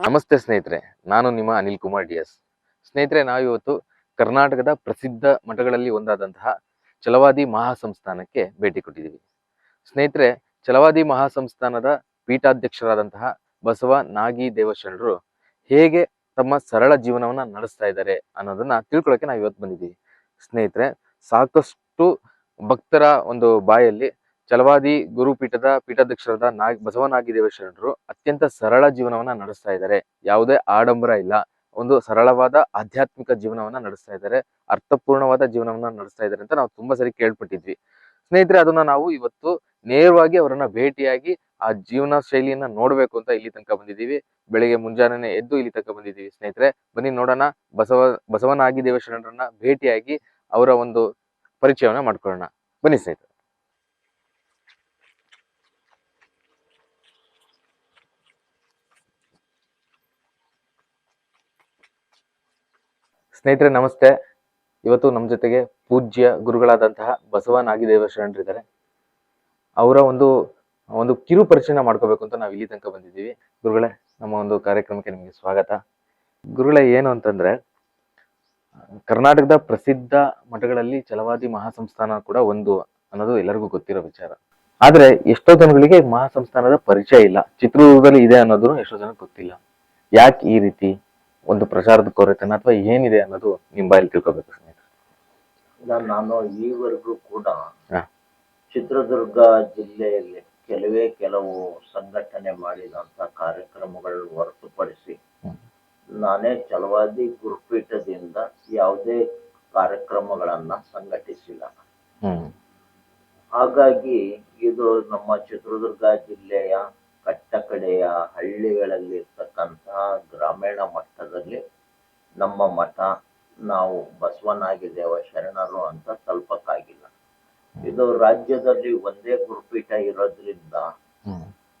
ನಮಸ್ತೆ ಸ್ನೇಹಿತರೆ, ನಾನು ನಿಮ್ಮ ಅನಿಲ್ ಕುಮಾರ್ ಡಿ ಎಸ್. ಸ್ನೇಹಿತರೆ, ನಾವಿವತ್ತು ಕರ್ನಾಟಕದ ಪ್ರಸಿದ್ಧ ಮಠಗಳಲ್ಲಿ ಒಂದಾದಂತಹ ಚಲವಾದಿ ಮಹಾಸಂಸ್ಥಾನಕ್ಕೆ ಭೇಟಿ ಕೊಟ್ಟಿದ್ದೀವಿ. ಸ್ನೇಹಿತರೆ ಚಲವಾದಿ ಮಹಾಸಂಸ್ಥಾನದ ಪೀಠಾಧ್ಯಕ್ಷರಾದಂತಹ ಬಸವ ನಾಗಿ ದೇವಶರಣರು ಹೇಗೆ ತಮ್ಮ ಸರಳ ಜೀವನವನ್ನ ನಡೆಸ್ತಾ ಇದ್ದಾರೆ ಅನ್ನೋದನ್ನ ತಿಳ್ಕೊಳ್ಳೋಕೆ ನಾವು ಇವತ್ತು ಬಂದಿದ್ದೀವಿ. ಸ್ನೇಹಿತರೆ, ಸಾಕಷ್ಟು ಭಕ್ತರ ಒಂದು ಬಾಯಲ್ಲಿ ಛಲವಾದಿ ಗುರುಪೀಠದ ಪೀಠಾಧ್ಯಕ್ಷರಾದ ನಾಗ್ ಬಸವನಾಗಿ ಶರಣರು ಅತ್ಯಂತ ಸರಳ ಜೀವನವನ್ನ ನಡೆಸ್ತಾ ಇದ್ದಾರೆ. ಯಾವುದೇ ಆಡಂಬರ ಇಲ್ಲ. ಒಂದು ಸರಳವಾದ ಆಧ್ಯಾತ್ಮಿಕ ಜೀವನವನ್ನ ನಡೆಸ್ತಾ ಇದ್ದಾರೆ. ಅರ್ಥಪೂರ್ಣವಾದ ಜೀವನವನ್ನ ನಡೆಸ್ತಾ ಇದ್ದಾರೆ ಅಂತ ನಾವು ತುಂಬಾ ಸರಿ ಕೇಳ್ಪಟ್ಟಿದ್ವಿ. ಸ್ನೇಹಿತರೆ, ಅದನ್ನ ನಾವು ಇವತ್ತು ನೇರವಾಗಿ ಅವರನ್ನ ಭೇಟಿಯಾಗಿ ಆ ಜೀವನ ಶೈಲಿಯನ್ನ ನೋಡ್ಬೇಕು ಅಂತ ಇಲ್ಲಿ ತನಕ ಬಂದಿದ್ದೀವಿ. ಬೆಳಿಗ್ಗೆ ಮುಂಜಾನೆ ಎದ್ದು ಇಲ್ಲಿ ತನಕ ಬಂದಿದ್ದೀವಿ ಸ್ನೇಹಿತರೆ. ಬನ್ನಿ ನೋಡೋಣ. ಬಸವ ಬಸವನಾಗಿ ದೇವಶರಣರನ್ನ ಭೇಟಿಯಾಗಿ ಅವರ ಒಂದು ಪರಿಚಯವನ್ನ ಮಾಡ್ಕೊಳ್ಳೋಣ. ಬನ್ನಿ ಸ್ನೇಹಿತರೆ. ಸ್ನೇಹಿತರೆ, ನಮಸ್ತೆ. ಇವತ್ತು ನಮ್ಮ ಜೊತೆಗೆ ಪೂಜ್ಯ ಗುರುಗಳಾದಂತಹ ಬಸವ ನಾಗಿದೇವ ಶರಣರಿದ್ದಾರೆ. ಅವರ ಒಂದು ಒಂದು ಕಿರು ಪರಿಚಯನ ಮಾಡ್ಕೋಬೇಕು ಅಂತ ನಾವು ಇಲ್ಲಿ ತನಕ ಬಂದಿದ್ದೀವಿ. ಗುರುಗಳೇ, ನಮ್ಮ ಒಂದು ಕಾರ್ಯಕ್ರಮಕ್ಕೆ ನಿಮಗೆ ಸ್ವಾಗತ. ಗುರುಗಳೇ, ಏನು ಅಂತಂದ್ರೆ, ಕರ್ನಾಟಕದ ಪ್ರಸಿದ್ಧ ಮಠಗಳಲ್ಲಿ ಚಲವಾದಿ ಮಹಾಸಂಸ್ಥಾನ ಕೂಡ ಒಂದು ಅನ್ನೋದು ಎಲ್ಲರಿಗೂ ಗೊತ್ತಿರೋ ವಿಚಾರ. ಆದ್ರೆ ಎಷ್ಟೋ ಜನಗಳಿಗೆ ಮಹಾಸಂಸ್ಥಾನದ ಪರಿಚಯ ಇಲ್ಲ. ಚಿತ್ರದುರ್ಗದಲ್ಲಿ ಇದೆ ಅನ್ನೋದನ್ನು ಎಷ್ಟೋ ಜನಕ್ಕೆ ಗೊತ್ತಿಲ್ಲ. ಯಾಕೆ ಈ ರೀತಿ? ಒಂದು ಪ್ರಚಾರದ ಕೊರತೆನ ಅಥವಾ ಏನಿದೆ ಅನ್ನೋದು ನಿಮ್ಮ ಬಾಯಲ್ಲಿ ತಿಳ್ಕೊಬೇಕು ಸ್ನೇಹಿತರೆ. ನಾನು ಈವರೆಗೂ ಕೂಡ ಚಿತ್ರದುರ್ಗ ಜಿಲ್ಲೆಯಲ್ಲಿ ಕೆಲವೇ ಕೆಲವು ಸಂಘಟನೆ ಮಾಡಿದಂತ ಕಾರ್ಯಕ್ರಮಗಳನ್ನು ಹೊರತುಪಡಿಸಿ. ನಾನೇ ಚಲವಾದಿ ಗುರುಪೀಠದಿಂದ ಯಾವುದೇ ಕಾರ್ಯಕ್ರಮಗಳನ್ನ ಸಂಘಟಿಸಿಲ್ಲ. ಹ್ಮ್. ಹಾಗಾಗಿ ಇದು ನಮ್ಮ ಚಿತ್ರದುರ್ಗ ಜಿಲ್ಲೆಯ ಕಟ್ಟಕಡೆಯ ಹಳ್ಳಿಗಳಲ್ಲಿ ಇರ್ತಕ್ಕಂತಹ ಗ್ರಾಮೀಣ ಮಟ್ಟದಲ್ಲಿ ನಮ್ಮ ಮಠ ನಾವು ಬಸವನಾಗಿದ್ದೇವ ಶರಣರು ಅಂತ ತಲುಪಕ್ಕಾಗಿಲ್ಲ. ಇದು ರಾಜ್ಯದಲ್ಲಿ ಒಂದೇ ಗುರುಪೀಠ ಇರೋದ್ರಿಂದ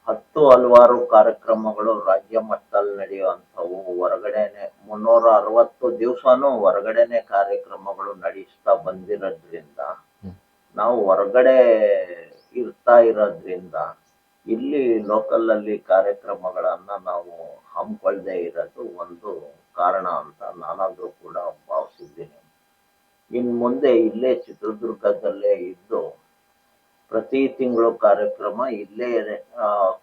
ಹತ್ತು ಹಲವಾರು ಕಾರ್ಯಕ್ರಮಗಳು ರಾಜ್ಯ ಮಟ್ಟದಲ್ಲಿ ನಡೆಯುವಂಥವು. ಹೊರಗಡೆನೆ ಮುನ್ನೂರ ಅರವತ್ತು ದಿವಸನೂ ಹೊರಗಡೆನೆ ಕಾರ್ಯಕ್ರಮಗಳು ನಡೆಸ್ತಾ ಬಂದಿರೋದ್ರಿಂದ ನಾವು ಹೊರಗಡೆ ಇರ್ತಾ ಇರೋದ್ರಿಂದ ಇಲ್ಲಿ ಲೋಕಲ್ ಅಲ್ಲಿ ಕಾರ್ಯಕ್ರಮಗಳನ್ನ ನಾವು ಹಮ್ಮಿಕೊಳ್ಳದೆ ಇರೋದು ಒಂದು ಕಾರಣ ಅಂತ ನಾನಾದ್ರೂ ಕೂಡ ಭಾವಿಸಿದ್ದೀನಿ. ಇನ್ ಮುಂದೆ ಇಲ್ಲೇ ಚಿತ್ರದುರ್ಗದಲ್ಲೇ ಇದ್ದು ಪ್ರತಿ ತಿಂಗಳು ಕಾರ್ಯಕ್ರಮ ಇಲ್ಲೇ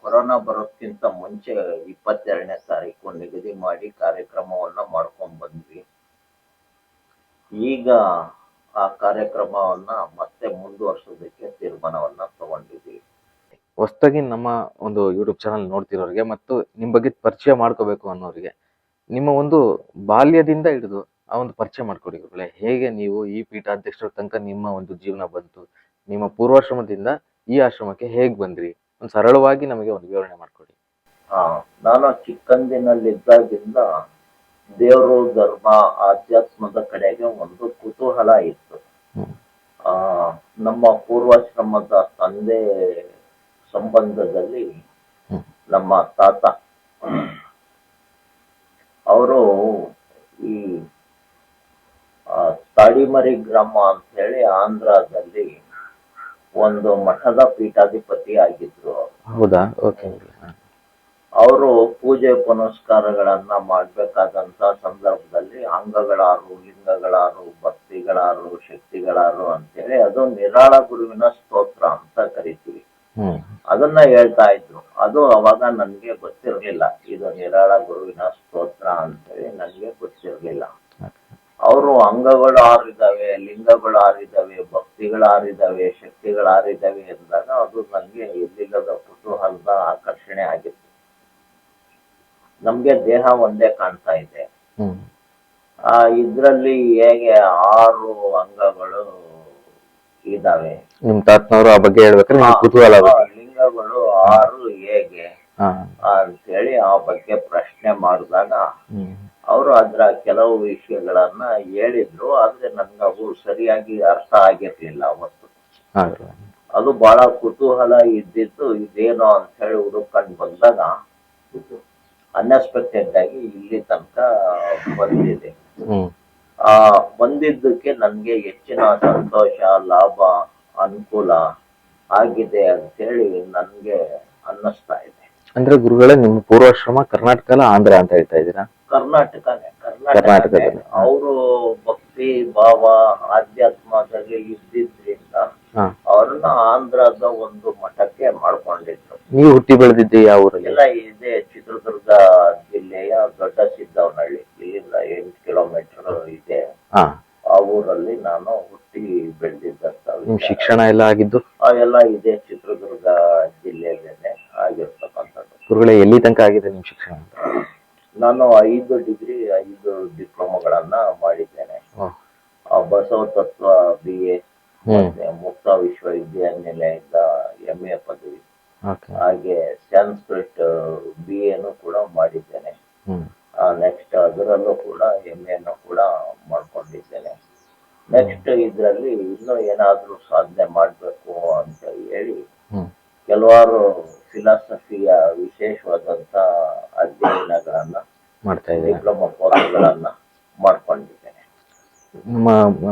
ಕೊರೋನಾ ಬರೋಕ್ಕಿಂತ ಮುಂಚೆ ಇಪ್ಪತ್ತೆರಡನೇ ತಾರೀಕು ನಿಗದಿ ಮಾಡಿ ಕಾರ್ಯಕ್ರಮವನ್ನ ಮಾಡ್ಕೊಂಡ್ ಬಂದ್ವಿ. ಈಗ ಆ ಕಾರ್ಯಕ್ರಮವನ್ನ ಮತ್ತೆ ಮುಂದುವರ್ಸೋದಕ್ಕೆ ತೀರ್ಮಾನವನ್ನ ತಗೊಂಡಿದ್ದೀವಿ. ಹೊಸದಾಗಿ ನಮ್ಮ ಒಂದು ಯೂಟ್ಯೂಬ್ ಚಾನಲ್ ನೋಡ್ತಿರೋರಿಗೆ ಮತ್ತು ನಿಮ್ಮ ಬಗ್ಗೆ ಪರಿಚಯ ಮಾಡ್ಕೋಬೇಕು ಅನ್ನೋರಿಗೆ ನಿಮ್ಮ ಒಂದು ಬಾಲ್ಯದಿಂದ ಹಿಡಿದು ಆ ಒಂದು ಪರಿಚಯ ಮಾಡ್ಕೊಡಿ ಗುರುಗಳೇ. ಹೇಗೆ ನೀವು ಈ ಪೀಠಾಧ್ಯಕ್ಷರ ತನಕ ನಿಮ್ಮ ಒಂದು ಜೀವನ ಬಂತು ನಿಮ್ಮ ಪೂರ್ವಾಶ್ರಮದಿಂದ ಈ ಆಶ್ರಮಕ್ಕೆ ಹೇಗೆ ಬಂದ್ರಿ? ಒಂದು ಸರಳವಾಗಿ ನಮಗೆ ಒಂದು ವಿವರಣೆ ಮಾಡ್ಕೊಡಿ. ನಾನು ಚಿಕ್ಕಂದಿನಲ್ಲಿದ್ದಾಗಿಂದ ದೇವರು ಧರ್ಮ ಆಧ್ಯಾತ್ಮದ ಕಡೆಗೆ ಒಂದು ಕುತೂಹಲ ಇತ್ತು. ನಮ್ಮ ಪೂರ್ವಾಶ್ರಮದ ತಂದೆ ಸಂಬಂಧದಲ್ಲಿ ನಮ್ಮ ತಾತ. ಅವರು ಈ ತಾಳಿಮರಿ ತಾಡಿಮರಿ ಗ್ರಾಮ ಅಂತ ಹೇಳಿ ಆಂಧ್ರದಲ್ಲಿ ಒಂದು ಮಠದ ಪೀಠಾಧಿಪತಿ ಆಗಿದ್ರು. ಹೌದಾ? ಓಕೆ. ಅವರು ಪೂಜೆ ಪುನಸ್ಕಾರಗಳನ್ನ ಮಾಡ್ಬೇಕಾದಂತ ಸಂದರ್ಭದಲ್ಲಿ ಅಂಗಗಳಾರು ಲಿಂಗಗಳಾರು ಭಕ್ತಿಗಳಾರು ಶಕ್ತಿಗಳಾರು ಅಂತೇಳಿ ಅದು ನಿರಾಳ ಗುರುವಿನ ಸ್ತೋತ್ರ ಅಂತ ಕರಿತೀವಿ. ಅದನ್ನ ಹೇಳ್ತಾ ಇದ್ರು. ಅದು ಅವಾಗ ನನ್ಗೆ ಗೊತ್ತಿರಲಿಲ್ಲ. ಇದು ನಿರಾಳ ಗುರುವಿನ ಸ್ತೋತ್ರ ಅಂತೇಳಿ ನನ್ಗೆ ಗೊತ್ತಿರಲಿಲ್ಲ. ಅವರು ಅಂಗಗಳು ಆರಿದಾವೆ ಲಿಂಗಗಳು ಆರಿದಾವೆ ಭಕ್ತಿಗಳು ಆರಿದಾವೆ ಶಕ್ತಿಗಳು ಆರಿದಾವೆ ಎಂದಾಗ ಅದು ನನ್ಗೆ ಎಲ್ಲಿಲ್ಲದ ಕುತೂಹಲದ ಆಕರ್ಷಣೆ ಆಗಿತ್ತು. ನಮ್ಗೆ ದೇಹ ಒಂದೇ ಕಾಣ್ತಾ ಇದೆ. ಆ ಇದ್ರಲ್ಲಿ ಹೇಗೆ ಆರು ಅಂಗಗಳು ಇದಾವೆ ನಿಮ್ ತಾತನವರು ಆ ಬಗ್ಗೆ ಹೇಳ್ಬೇಕ್ರೆ ನಿಮ್ಗೆ ಕುತೂಹಲ ಆಗುತ್ತೆ. ಲಿಂಗಗಳು ಆರು ಹೇಗೆ ಅಂತ ಹೇಳಿ ಆ ಬಗ್ಗೆ ಪ್ರಶ್ನೆ ಮಾಡಿದಾಗ ಹ್ಮ್. ಅವರು ಅದ್ರ ಕೆಲವು ವಿಷಯಗಳನ್ನ ಹೇಳಿದ್ರು ಆದ್ರೆ ನಮ್ಗೆ ಅವು ಸರಿಯಾಗಿ ಅರ್ಥ ಆಗಿರ್ಲಿಲ್ಲ ಅವತ್ತು. ಹಾಗೆ. ಅದು ಬಹಳ ಕುತೂಹಲ ಇದ್ದಿದ್ದು ಇದೇನು ಅಂತ ಹೇಳಿ ಹುಡುಕೊಂಡು ಬಂದಾಗ ಅನ್ಎಕ್ಸ್ಪೆಕ್ಟೆಡ್ ಆಗಿ ಇಲ್ಲಿ ತನಕ ಬಂದಿದೆ. ಹ್ಮ್. ಆ ಬಂದಿದ್ದಕ್ಕೆ ನನ್ಗೆ ಹೆಚ್ಚಿನ ಸಂತೋಷ ಲಾಭ ಅನುಕೂಲ ಆಗಿದೆ ಅಂತ ಹೇಳಿ ನನ್ಗೆ ಅನ್ನಿಸ್ತಾ ಇದೆ. ಅಂದ್ರೆ ಗುರುಗಳೇ ನಿಮ್ಮ ಪೂರ್ವಾಶ್ರಮ ಕರ್ನಾಟಕ ಆಂಧ್ರ ಅಂತ ಹೇಳ್ತಾ ಇದ್ದೀರಾ? ಕರ್ನಾಟಕನೇ ಕರ್ನಾಟಕ. ಅವರು ಭಕ್ತಿ ಭಾವ ಆಧ್ಯಾತ್ಮದಲ್ಲಿ ಇದ್ದಿದ್ರಿಂದ ಅವ್ರನ್ನ ಆಂಧ್ರದ ಒಂದು ಮಠಕ್ಕೆ ಮಾಡ್ಕೊಂಡಿದ್ರು. ನೀವು ಹುಟ್ಟಿ ಬೆಳೆದಿದ್ದೆ ಯಾವ ಊರಲ್ಲಿ? ಎಲ್ಲ ಇದೆ ಚಿತ್ರದುರ್ಗ ಶಿಕ್ಷಣ ಎಲ್ಲ ಆಗಿದ್ದು? ಎಲ್ಲ ಇದೆ. ಚಿತ್ರದುರ್ಗ ಜಿಲ್ಲೆಯಲ್ಲೇನೆ ಆಗಿರ್ತಕ್ಕಂಥದ್ದು. ಗುರುಗಳೇ ಎಲ್ಲಿ ತನಕ ಆಗಿದೆ ನಿಮ್ ಶಿಕ್ಷಣ? ನಾನು ಐದು ಡಿಗ್ರಿ ಐದು ಡಿಪ್ಲೊಮಾಗಳನ್ನ ಮಾಡಿದ್ದೇನೆ ಓ, ಆ ಬಸವ ತತ್ವ ಬಿ ಎ ಹ್ಮ್ ಮುಕ್ತ ವಿಶ್ವವಿದ್ಯಾನಿಲಯದ ಎಂ ಎ ಪದವಿ ಓಕೆ ಹಾಗೆ ಸ್ಯಾನ್ಸ್ಕ್ರಿಟ್ ಬಿ ಎನು ಕೂಡ ಮಾಡಿದ್ದೇನೆ ಹ್ಮ್ ನೆಕ್ಸ್ಟ್ ಅದರಲ್ಲೂ ಕೂಡ ಎಂ ಎನ್ನು ಕೂಡ ಮಾಡ್ಕೊಂಡಿದ್ದೇನೆ ನೆಕ್ಸ್ಟ್ ಇದರಲ್ಲಿ ಇನ್ನೂ ಏನಾದರೂ ಸಾಧನೆ ಮಾಡಬೇಕು ಅಂತ ಹೇಳಿ ಹ್ಮ್ ಕೆಲವಾರು ಫಿಲಾಸಫಿಯ ವಿಶೇಷವಾದಂತ ಅಧ್ಯಯನಗಳನ್ನ ಮಾಡ್ತಾ ಇದ್ದೀನಿ. ಡಿಪ್ಲೊಮಾ ಕೋರ್ಸ್ಗಳನ್ನ ಮಾಡ್ಕೊಂಡಿದ್ದೇನೆ. ನಮ್ಮ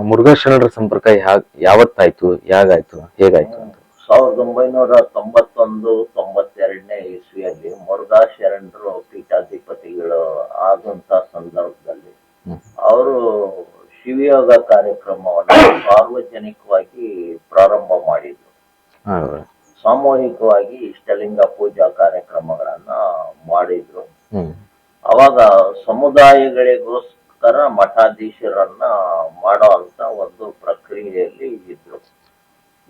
ಮುರುಘಾ ಶರಣರ ಸಂಪರ್ಕ ಯಾವತ್ತಾಯ್ತು ಹೇಗಾಯ್ತು ಹೇಗಾಯ್ತು ಅಂತ. ಸಾವಿರದ ಒಂಬೈನೂರ ತೊಂಬತ್ತೊಂದು ತೊಂಬತ್ತೆರಡನೇ ಇಸ್ವಿಯಲ್ಲಿ ಮುರುಘಾ ಶರಣರು ಪೀಠಾಧಿಪತಿಗಳು ಆದಂತ ಸಂದರ್ಭದಲ್ಲಿ ಅವರು ಶಿವಯೋಗ ಕಾರ್ಯಕ್ರಮವನ್ನು ಸಾರ್ವಜನಿಕವಾಗಿ ಪ್ರಾರಂಭ ಮಾಡಿದ್ರು. ಸಾಮೂಹಿಕವಾಗಿ ಇಷ್ಟಲಿಂಗ ಪೂಜಾ ಕಾರ್ಯಕ್ರಮಗಳನ್ನ ಮಾಡಿದ್ರು. ಅವಾಗ ಸಮುದಾಯಗಳಿಗೋಸ್ಕರ ಮಠಾಧೀಶರನ್ನ ಮಾಡೋ ಅಂತ ಒಂದು ಪ್ರಕ್ರಿಯೆಯಲ್ಲಿ ಇದ್ರು.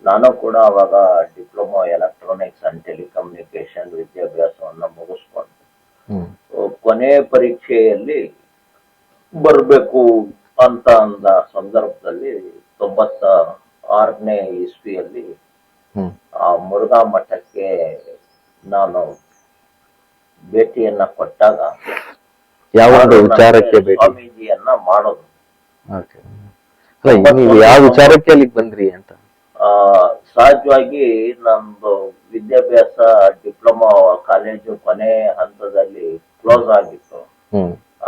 ನಾನು ಕೂಡ ಅವಾಗ ಡಿಪ್ಲೊಮಾ ಎಲೆಕ್ಟ್ರಾನಿಕ್ಸ್ ಅಂಡ್ ಟೆಲಿಕಮ್ಯುನಿಕೇಶನ್ ವಿದ್ಯಾಭ್ಯಾಸವನ್ನ ಮುಗಿಸ್ಕೊಂಡು. ಕೊನೆ ಪರೀಕ್ಷೆಯಲ್ಲಿ ಬರಬೇಕು ಅಂತ ಅಂದ ಸಂದರ್ಭದಲ್ಲಿ ತೊಂಬತ್ತ ಆರನೇ ಇಸ್ವಿಯಲ್ಲಿ ಆ ಮುರುಘಾ ಮಠಕ್ಕೆ ನಾನು ಭೇಟಿಯನ್ನ ಕೊಟ್ಟಾಗ ಯಾವ ಒಂದು ವಿಚಾರಕ್ಕೆ ಸ್ವಾಮೀಜಿಯನ್ನ ಮಾಡೋದು. ನೀವು ಯಾವ ವಿಚಾರಕ್ಕೆ ಅಲ್ಲಿಗೆ ಬಂದ್ರಿ ಅಂತ? ಸಹಜವಾಗಿ ನಮ್ದು ವಿದ್ಯಾಭ್ಯಾಸ ಡಿಪ್ಲೊಮಾ ಕಾಲೇಜು ಕೊನೆ ಹಂತದಲ್ಲಿ ಕ್ಲೋಸ್ ಆಗಿತ್ತು.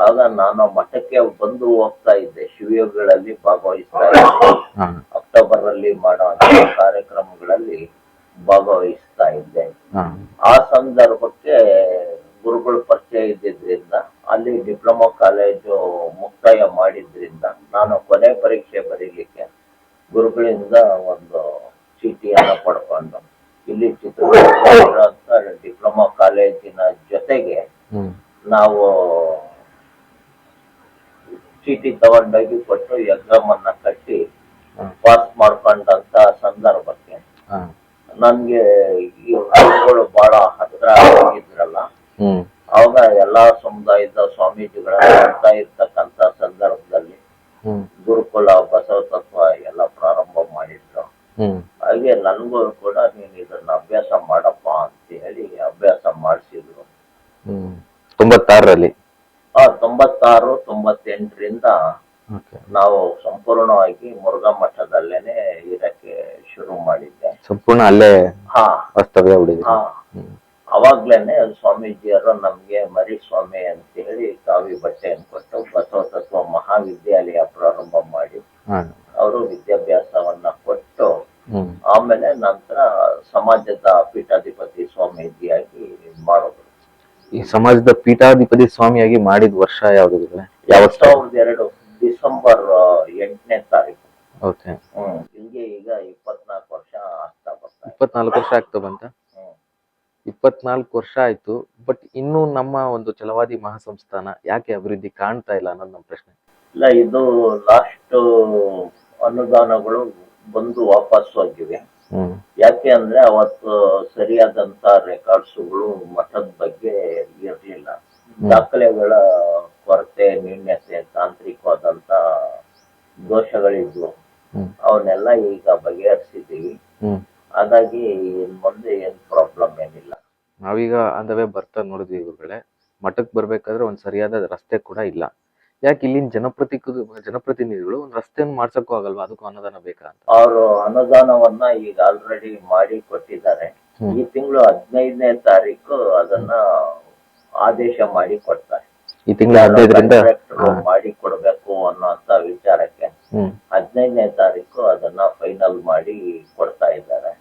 ಆಗ ನಾನು ಮಠಕ್ಕೆ ಬಂದು ಹೋಗ್ತಾ ಇದ್ದೆ. ಶಿವಯೋಗಗಳಲ್ಲಿ ಭಾಗವಹಿಸ್ತಾ ಇದ್ದೆ. ಅಕ್ಟೋಬರ್ ಅಲ್ಲಿ ಮಾಡುವಂತಹ ಕಾರ್ಯಕ್ರಮಗಳಲ್ಲಿ ಭಾಗವಹಿಸ್ತಾ ಇದ್ದೆ. ಆ ಸಂದರ್ಭಕ್ಕೆ ಗುರುಗಳು ಪರಿಚಯ ಇದ್ದಿದ್ರಿಂದ ಅಲ್ಲಿ ಡಿಪ್ಲೊಮಾ ಕಾಲೇಜು ಮುಕ್ತಾಯ ಮಾಡಿದ್ರಿಂದ ನಾನು ಕೊನೆ ಪರೀಕ್ಷೆ ಬರೀಲಿಕ್ಕೆ ಗುರುಗಳಿಂದ ಒಂದು ಚೀಟಿಯನ್ನ ಪಡ್ಕೊಂಡು ಇಲ್ಲಿ ಚಿತ್ರದುರ್ಗ ಡಿಪ್ಲೊಮಾ ಕಾಲೇಜಿನ ಜೊತೆಗೆ ನಾವು ಚೀಟಿ ತಗೊಂಡೋಗಿ ಕೊಟ್ಟು ಎಕ್ಸಾಮ್ ಅನ್ನ ಕಟ್ಟಿ ಹ್ಮ್. ಪಾಸ್ ಮಾಡ್ಕೊಂಡಂತ ಸಂದರ್ಭಕ್ಕೆ ಹಾ ನನ್ಗೆ ಈ ಗುರುಗಳು ಬಹಳ ಹತ್ರ ಆಗಿದ್ರಲ್ಲ ಹ್ಮ್ ಅವಾಗ ಎಲ್ಲಾ ಸಮುದಾಯದ ಸ್ವಾಮೀಜಿಗಳನ್ನ ನೋಡ್ತಾ ಇರ್ತಕ್ಕಂತ ಸಂದರ್ಭದಲ್ಲಿ ಹ್ಮ್ ಗುರುಕುಲ ಬಸವ ತತ್ವ ಎಲ್ಲ ಪ್ರಾರಂಭ ಮಾಡಿದ್ರು ಹ್ಮ್ ಹಾಗೆ ನನ್ಗೂ ಕೂಡ ನೀನು ಇದನ್ನ ಅಭ್ಯಾಸ ಮಾಡಪ್ಪ ಅಂತ ಹೇಳಿ ಅಭ್ಯಾಸ ಮಾಡಿಸಿದ್ರು ಹ್ಮ್ ತೊಂಬತ್ತಾರರಲ್ಲಿ ಆ ತೊಂಬತ್ತಾರು ತೊಂಬತ್ತೆಂಟರಿಂದ ಓಕೆ ನಾವು ಸಂಪೂರ್ಣವಾಗಿ ಮುರುಘಾ ಮಠದಲ್ಲೇನೆ ಇರಕ್ಕೆ ಶುರು ಮಾಡಿದ್ದೆ ಸಂಪೂರ್ಣ ಅಲ್ಲೇ ಹಾ. ವಾಸ್ತವ್ಯ ಉಳಿದ್ರಿ ಹಾ. ಅವಾಗ್ಲೇನೆ ಸ್ವಾಮೀಜಿಯವರು ನಮ್ಗೆ ಮರಿ ಸ್ವಾಮಿ ಅಂತ ಹೇಳಿ ಕಾವಿ ಬಟ್ಟೆಯನ್ನು ಕೊಟ್ಟು ಬಸವ ತತ್ವ ಮಹಾವಿದ್ಯಾಲಯ ಪ್ರಾರಂಭ ಮಾಡಿ ಅವರು ವಿದ್ಯಾಭ್ಯಾಸವನ್ನ ಕೊಟ್ಟು ಹ್ಮ್. ಆಮೇಲೆ ನಂತರ ಸಮಾಜದ ಪೀಠಾಧಿಪತಿ ಸ್ವಾಮೀಜಿಯಾಗಿ ಮಾಡೋದು. ಈ ಸಮಾಜದ ಪೀಠಾಧಿಪತಿ ಸ್ವಾಮಿಯಾಗಿ ಮಾಡಿದ ವರ್ಷ ಯಾವ್ದು ಗುರುಗಳೇ? ಯಾವ ಸಾವಿರದ ಎರಡು ಡಿಸೆಂಬರ್ ಎಂಟನೇ ತಾರೀಕು ಓಕೆ ಹ್ಮ್ ಇಲ್ಲಿಗೆ ಈಗ ಇಪ್ಪತ್ನಾಲ್ಕು ವರ್ಷ ಆಗ್ತಾ ಬರ್ತಾ ಇದೆ. ಇಪ್ಪತ್ನಾಲ್ಕು ವರ್ಷ ಆಗ್ತಾ ಬಂತ? ಇಪ್ಪತ್ನಾಲ್ಕು ವರ್ಷ ಆಯ್ತು ಬಟ್ ಇನ್ನೂ ನಮ್ಮ ಒಂದು ಚಲವಾದಿ ಮಹಾಸಂಸ್ಥಾನ ಯಾಕೆ ಅಭಿವೃದ್ಧಿ ಕಾಣ್ತಾ ಇಲ್ಲ ಅನ್ನೋದು ನಮ್ಮ ಪ್ರಶ್ನೆ. ಇಲ್ಲ ಇದು ಲಾಸ್ಟ್ ಅನುದಾನಗಳು ಬಂದು ವಾಪಸ್ ಆಗಿವೆ. ಯಾಕೆ ಅಂದ್ರೆ ಅವತ್ತು ಸರಿಯಾದಂತ ರೆಕಾರ್ಡ್ಸ್ಗಳು ಮಠದ ಬಗ್ಗೆ ಇರಲಿಲ್ಲ. ದಾಖಲೆಗಳ ಕೊರತೆ ನ್ಯೂನ್ಯತೆ ತಾಂತ್ರಿಕವಾದಂತ ದೋಷಗಳಿದ್ವು. ಅವನ್ನೆಲ್ಲ ಈಗ ಬಗೆಹರಿಸಿದ್ದೀವಿ. ಹ್ಮ್. ಹಾಗಾಗಿ ಮುಂದೆ ಏನು ಪ್ರಾಬ್ಲಮ್ ಏನಿಲ್ಲ. ನಾವೀಗ ಅಂದವೇ ಬರ್ತಾ ನೋಡಿದ್ವಿ ಇವ್ರುಗಳೆ ಮಠಕ್ಕೆ ಬರ್ಬೇಕಾದ್ರೆ ಒಂದ್ ಸರಿಯಾದ ರಸ್ತೆ ಕೂಡ ಇಲ್ಲ. ಯಾಕೆ ಇಲ್ಲಿನ ಜನಪ್ರತಿ ಜನಪ್ರತಿನಿಧಿಗಳು ಒಂದು ರಸ್ತೆಯನ್ನು ಮಾಡ್ಸಕ್ಕೂ ಆಗಲ್ವಾ? ಅದಕ್ಕೂ ಅನುದಾನ ಬೇಕಾ ಅಂತ. ಅವರು ಅನುದಾನವನ್ನ ಈಗ ಆಲ್ರೆಡಿ ಮಾಡಿ ಕೊಟ್ಟಿದ್ದಾರೆ. ಈ ತಿಂಗಳು ಹದಿನೈದನೇ ತಾರೀಕು ಅದನ್ನ ಆದೇಶ ಮಾಡಿ ಕೊಡ್ತಾರೆ. ಈ ತಿಂಗಳ ಹದಿನೈದರಿಂದ? ಮಾಡಿ ಕೊಡ್ಬೇಕು ಅನ್ನೋಂತ ವಿಚಾರಕ್ಕೆ ಹದಿನೈದನೇ ತಾರೀಕು ಅದನ್ನ ಫೈನಲ್ ಮಾಡಿ ಕೊಡ್ತಾ ಇದ್ದಾರೆ.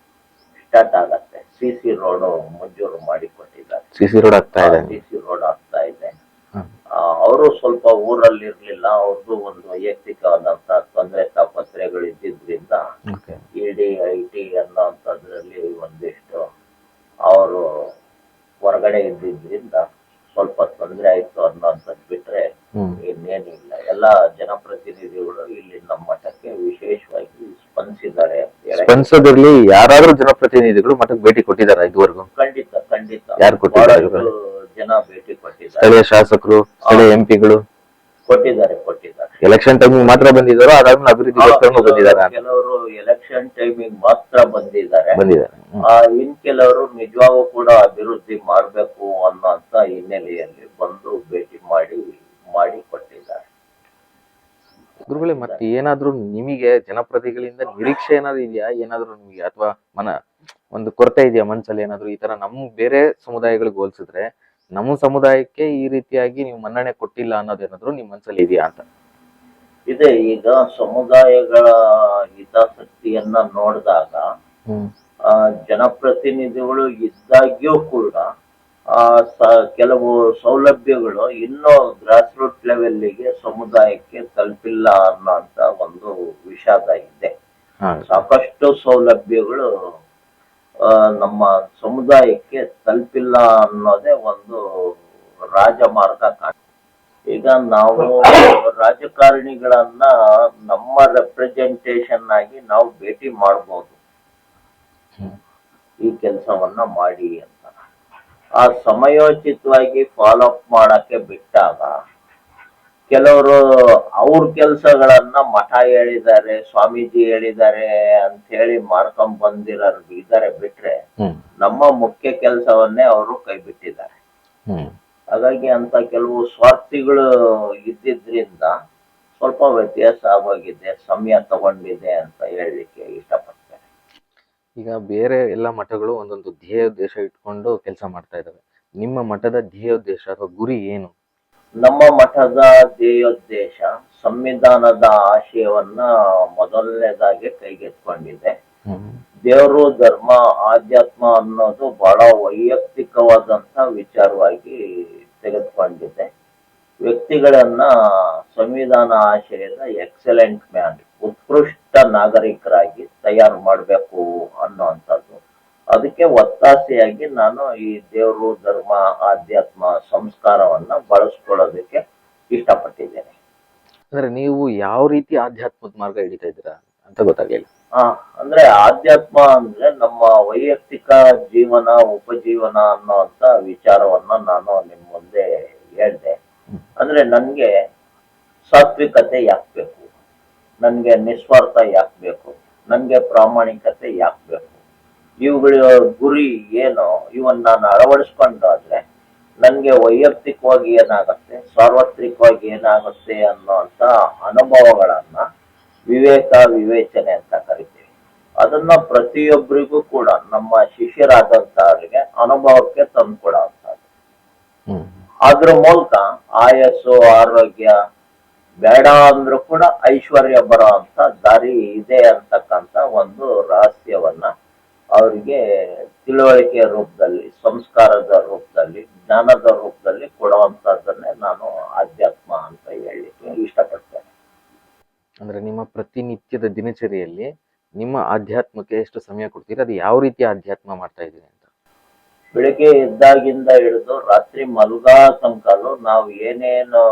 ಸ್ಟಾರ್ಟ್ ಆಗತ್ತೆ. ಸಿ ಸಿ ರೋಡ್ ಮಂಜೂರು ಮಾಡಿ ಕೊಟ್ಟಿದ್ದಾರೆ ಸಿ ಸಿ ರೋಡ್ ಆಗ್ತಾ ಇದೆ. ಸಿ ಸಿ ರೋಡ್ ಆಗ್ತಾ ಇದೆ. ಅವರು ಸ್ವಲ್ಪ ಊರಲ್ಲಿ ಇರ್ಲಿಲ್ಲ ಅವ್ರದ್ದು ಒಂದು ವೈಯಕ್ತಿಕವಾದಂತ ತೊಂದರೆ ತಾಪತ್ರೆಗಳು ಇದ್ದಿದ್ರಿಂದ ಇಡಿ ಐ ಟಿ ಅನ್ನೋಂಥದ್ರಲ್ಲಿ ಒಂದಿಷ್ಟು ಅವರು ಹೊರಗಡೆ ಇದ್ದಿದ್ರಿಂದ ಸ್ವಲ್ಪ ತೊಂದರೆ ಆಯ್ತು ಅನ್ನೋಂಥದ್ದು ಬಿಟ್ರೆ ಇನ್ನೇನಿಲ್ಲ ಎಲ್ಲ ಜನಪ್ರತಿನಿಧಿಗಳು ಇಲ್ಲಿ ನಮ್ಮ ಮಠಕ್ಕೆ ವಿಶೇಷವಾಗಿ ಸ್ಪಂದಿಸಿದ್ದಾರೆ ಸ್ಪಂದಿಸೋದ್ರಲ್ಲಿ ಯಾರಾದ್ರೂ ಜನಪ್ರತಿನಿಧಿಗಳು ಮಠಕ್ಕೆ ಭೇಟಿ ಕೊಟ್ಟಿದ್ದಾರೆ ಇದುವರೆಗೂ? ಖಂಡಿತ ಖಂಡಿತ. ಯಾರು ಕೊಟ್ಟಿದ್ದಾರೆ ಜನ ಭೇಟಿ ಕೊಟ್ಟಿದ್ದಾರೆ. ಸ್ಥಳೀಯ ಶಾಸಕರು ಸ್ಥಳೀಯ ಎಂಪಿಗಳು? ಕೊಟ್ಟಿದ್ದಾರೆ ಕೊಟ್ಟಿದ್ದಾರೆ. ಎಲೆಕ್ಷನ್ ಟೈಮಿಂಗ್ ಮಾತ್ರ ಬಂದಿದ್ದಾರೆ? ಅದಾದ್ಮೇಲೆ ಅಭಿವೃದ್ಧಿ ಬಂದಿದ್ದಾರೆ? ಕೆಲವರು ಎಲೆಕ್ಷನ್ ಟೈಮಿಂಗ್ ಮಾತ್ರ ಬಂದಿದ್ದಾರೆ. ಬಂದಿದ್ದಾರೆ. ಆ, ಇನ್ ಕೆಲವರು ನಿಜವಾಗೂ ಕೂಡ ಅಭಿವೃದ್ಧಿ ಮಾಡಬೇಕು ಅನ್ನೋ ಹಿನ್ನೆಲೆಯಲ್ಲಿ ಬಂದು ಭೇಟಿ ಮಾಡಿ ಮಾಡಿ ಕೊಟ್ಟಿದ್ದಾರೆ ಗುರುಗಳೇ ಮತ್ತೆ ಏನಾದ್ರೂ ನಿಮಗೆ ಜನಪ್ರತಿಗಳಿಂದ ನಿರೀಕ್ಷೆ ಏನಾದ್ರು ಇದೆಯಾ? ಏನಾದ್ರೂ ನಿಮಗೆ ಅಥವಾ ಮನ ಒಂದು ಕೊರತೆ ಇದೆಯಾ ಮನ್ಸಲ್ಲಿ ಏನಾದ್ರು ಈ ತರ ನಮ್ಮ ಬೇರೆ ಸಮುದಾಯಗಳಿಗೆ ಹೋಲಿಸಿದ್ರೆ ನಮ್ಮ ಸಮುದಾಯಕ್ಕೆ ಈ ರೀತಿಯಾಗಿ ನೀವು ಮನ್ನಣೆ ಕೊಟ್ಟಿಲ್ಲ ಅನ್ನೋದೇನಾದ್ರು ನಿಮ್ ಮನ್ಸಲ್ಲಿ ಇದೆಯಾ ಅಂತ? ಇದೆ ಈಗ ಸಮುದಾಯಗಳ ಹಿತಾಸಕ್ತಿಯನ್ನ ನೋಡಿದಾಗ ಆ, ಜನಪ್ರತಿನಿಧಿಗಳು ಇದ್ದಾಗ್ಯೂ ಕೂಡ ಕೆಲವು ಸೌಲಭ್ಯಗಳು ಇನ್ನೂ ಗ್ರಾಸ್ ರೂಟ್ ಲೆವೆಲ್ಗೆ ಸಮುದಾಯಕ್ಕೆ ತಲುಪಿಲ್ಲ ಅನ್ನೋಂತ ಒಂದು ವಿಷಾದ ಇದೆ. ಸಾಕಷ್ಟು ಸೌಲಭ್ಯಗಳು ನಮ್ಮ ಸಮುದಾಯಕ್ಕೆ ತಲುಪಿಲ್ಲ ಅನ್ನೋದೇ ಒಂದು ರಾಜಮಾರ್ಗ ಕಾಣ. ಈಗ ನಾವು ರಾಜಕಾರಣಿಗಳನ್ನ ನಮ್ಮ ರೆಪ್ರೆಸೆಂಟೇಷನ್ ಆಗಿ ನಾವು ಭೇಟಿ ಮಾಡಬಹುದು ಈ ಕೆಲಸವನ್ನ ಮಾಡಿ ಅಂತ. ಆ ಸಮಯೋಚಿತವಾಗಿ ಫಾಲೋ ಅಪ್ ಮಾಡಕ್ಕೆ ಬಿಟ್ಟಾಗ ಕೆಲವರು ಅವ್ರ ಕೆಲಸಗಳನ್ನ ಮಠ ಹೇಳಿದ್ದಾರೆ ಸ್ವಾಮೀಜಿ ಹೇಳಿದ್ದಾರೆ ಅಂತ ಹೇಳಿ ಮಾಡ್ಕೊಂಡ್ ಬಂದಿರೋರು ಇದಾರೆ ಬಿಟ್ರೆ ನಮ್ಮ ಮುಖ್ಯ ಕೆಲಸವನ್ನೇ ಅವರು ಕೈ ಬಿಟ್ಟಿದ್ದಾರೆ. ಹಾಗಾಗಿ ಅಂತ ಕೆಲವು ಸ್ವಾರ್ಥಿಗಳು ಇದ್ದಿದ್ರಿಂದ ಸ್ವಲ್ಪ ವ್ಯತ್ಯಾಸ ಆಗೋಗಿದೆ ಸಮಯ ತಗೊಂಡಿದೆ ಅಂತ ಹೇಳಲಿಕ್ಕೆ ಇಷ್ಟಪಡ್ತೇನೆ. ಈಗ ಬೇರೆ ಎಲ್ಲ ಮಠಗಳು ಒಂದೊಂದು ಧ್ಯೇಯೋದ್ದೇಶ ಇಟ್ಕೊಂಡು ಕೆಲಸ ಮಾಡ್ತಾ ಇದಾವೆ. ನಿಮ್ಮ ಮಠದ ಧ್ಯೇಯೋದ್ದೇಶ ಅಥವಾ ಗುರಿ ಏನು? ನಮ್ಮ ಮಠದ ಧ್ಯೇಯೋದ್ದೇಶ ಸಂವಿಧಾನದ ಆಶಯವನ್ನ ಮೊದಲನೇದಾಗಿ ಕೈಗೆತ್ಕೊಂಡಿದೆ ದೇವರು ಧರ್ಮ ಆಧ್ಯಾತ್ಮ ಅನ್ನೋದು ಬಹಳ ವೈಯಕ್ತಿಕವಾದಂತ ವಿಚಾರವಾಗಿ ತೆಗೆದುಕೊಂಡಿದೆ. ವ್ಯಕ್ತಿಗಳನ್ನ ಸಂವಿಧಾನ ಆಶಯದ ಎಕ್ಸಲೆಂಟ್ ಮ್ಯಾನ್ ಉತ್ಕೃಷ್ಟ ನಾಗರಿಕರಾಗಿ ತಯಾರು ಮಾಡಬೇಕು ಅನ್ನುವಂಥದ್ದು. ಅದಕ್ಕೆ ಒತ್ತಾಸೆಯಾಗಿ ನಾನು ಈ ದೇವರು ಧರ್ಮ ಆಧ್ಯಾತ್ಮ ಸಂಸ್ಕಾರವನ್ನ ಬಳಸ್ಕೊಳ್ಳೋದಕ್ಕೆ ಇಷ್ಟಪಟ್ಟಿದ್ದೇನೆ. ಅಂದ್ರೆ ನೀವು ಯಾವ ರೀತಿ ಆಧ್ಯಾತ್ಮದ ಮಾರ್ಗ ಹಿಡಿತಾ ಇದ್ದೀರಾ ಅಂತ ಗೊತ್ತಾಗಲಿಲ್ಲ. ಆ, ಅಂದ್ರೆ ಆಧ್ಯಾತ್ಮ ಅಂದ್ರೆ ನಮ್ಮ ವೈಯಕ್ತಿಕ ಜೀವನ ಉಪಜೀವನ ಅನ್ನೋಂತ ವಿಚಾರವನ್ನ ನಾನು ನಿಮ್ ಮುಂದೆ ಹೇಳ್ದೆ. ಅಂದ್ರೆ ನನ್ಗೆ ಸಾತ್ವಿಕತೆ ಯಾಕೆ ಬೇಕು ನನ್ಗೆ ನಿಸ್ವಾರ್ಥ ಯಾಕೆ ಬೇಕು ನನ್ಗೆ ಪ್ರಾಮಾಣಿಕತೆ ಯಾಕೆ ಬೇಕು ಇವುಗಳ ಗುರಿ ಏನು? ಇವನ್ ನಾನು ಅಳವಡಿಸ್ಕೊಂಡಾದ್ರೆ ನನ್ಗೆ ವೈಯಕ್ತಿಕವಾಗಿ ಏನಾಗುತ್ತೆ? ಸಾರ್ವತ್ರಿಕವಾಗಿ ಏನಾಗುತ್ತೆ ಅನ್ನೋಂತ ಅನುಭವಗಳನ್ನ ವಿವೇಕ, ವಿವೇಚನೆ ಅಂತ ಕರಿತೀವಿ. ಅದನ್ನ ಪ್ರತಿಯೊಬ್ಬರಿಗೂ ಕೂಡ ನಮ್ಮ ಶಿಷ್ಯರಾದಂತವರಿಗೆ ಅನುಭವಕ್ಕೆ ತಂದ್ಕೊಡುವಂಥದ್ದು ಹ್ಮ್. ಅದ್ರ ಮೂಲಕ ಆಯಸ್ಸು, ಆರೋಗ್ಯ ಬೇಡ ಅಂದ್ರೂ ಕೂಡ ಐಶ್ವರ್ಯ ಬರೋ ಅಂತ ದಾರಿ ಇದೆ ಅಂತಕ್ಕಂಥ ಒಂದು ರಹಸ್ಯವನ್ನ ಅವರಿಗೆ ತಿಳುವಳಿಕೆಯ ರೂಪದಲ್ಲಿ, ಸಂಸ್ಕಾರದ ರೂಪದಲ್ಲಿ, ಜ್ಞಾನದ ರೂಪದಲ್ಲಿ ಕೊಡುವಂತದ್ದನ್ನೇ ನಾನು ಆಧ್ಯಾತ್ಮ ಅಂತ ಹೇಳಲಿಕ್ಕೆ ಇಷ್ಟಪಡ್ತೇನೆ. ಅಂದ್ರೆ ನಿಮ್ಮ ಪ್ರತಿನಿತ್ಯದ ದಿನಚರಿಯಲ್ಲಿ ನಿಮ್ಮ ಆಧ್ಯಾತ್ಮಕ್ಕೆ ಎಷ್ಟು ಸಮಯ ಕೊಡ್ತೀರಾ? ಅದು ಯಾವ ರೀತಿ ಆಧ್ಯಾತ್ಮ ಮಾಡ್ತಾ ಇದ್ದೀರಿ? ಬೆಳಿಗ್ಗೆ ಎದ್ದಾಗಿಂದ ಹಿಡಿದು ರಾತ್ರಿ ಮಲಗಾ ತನಕಲು ನಾವು ಏನೇನು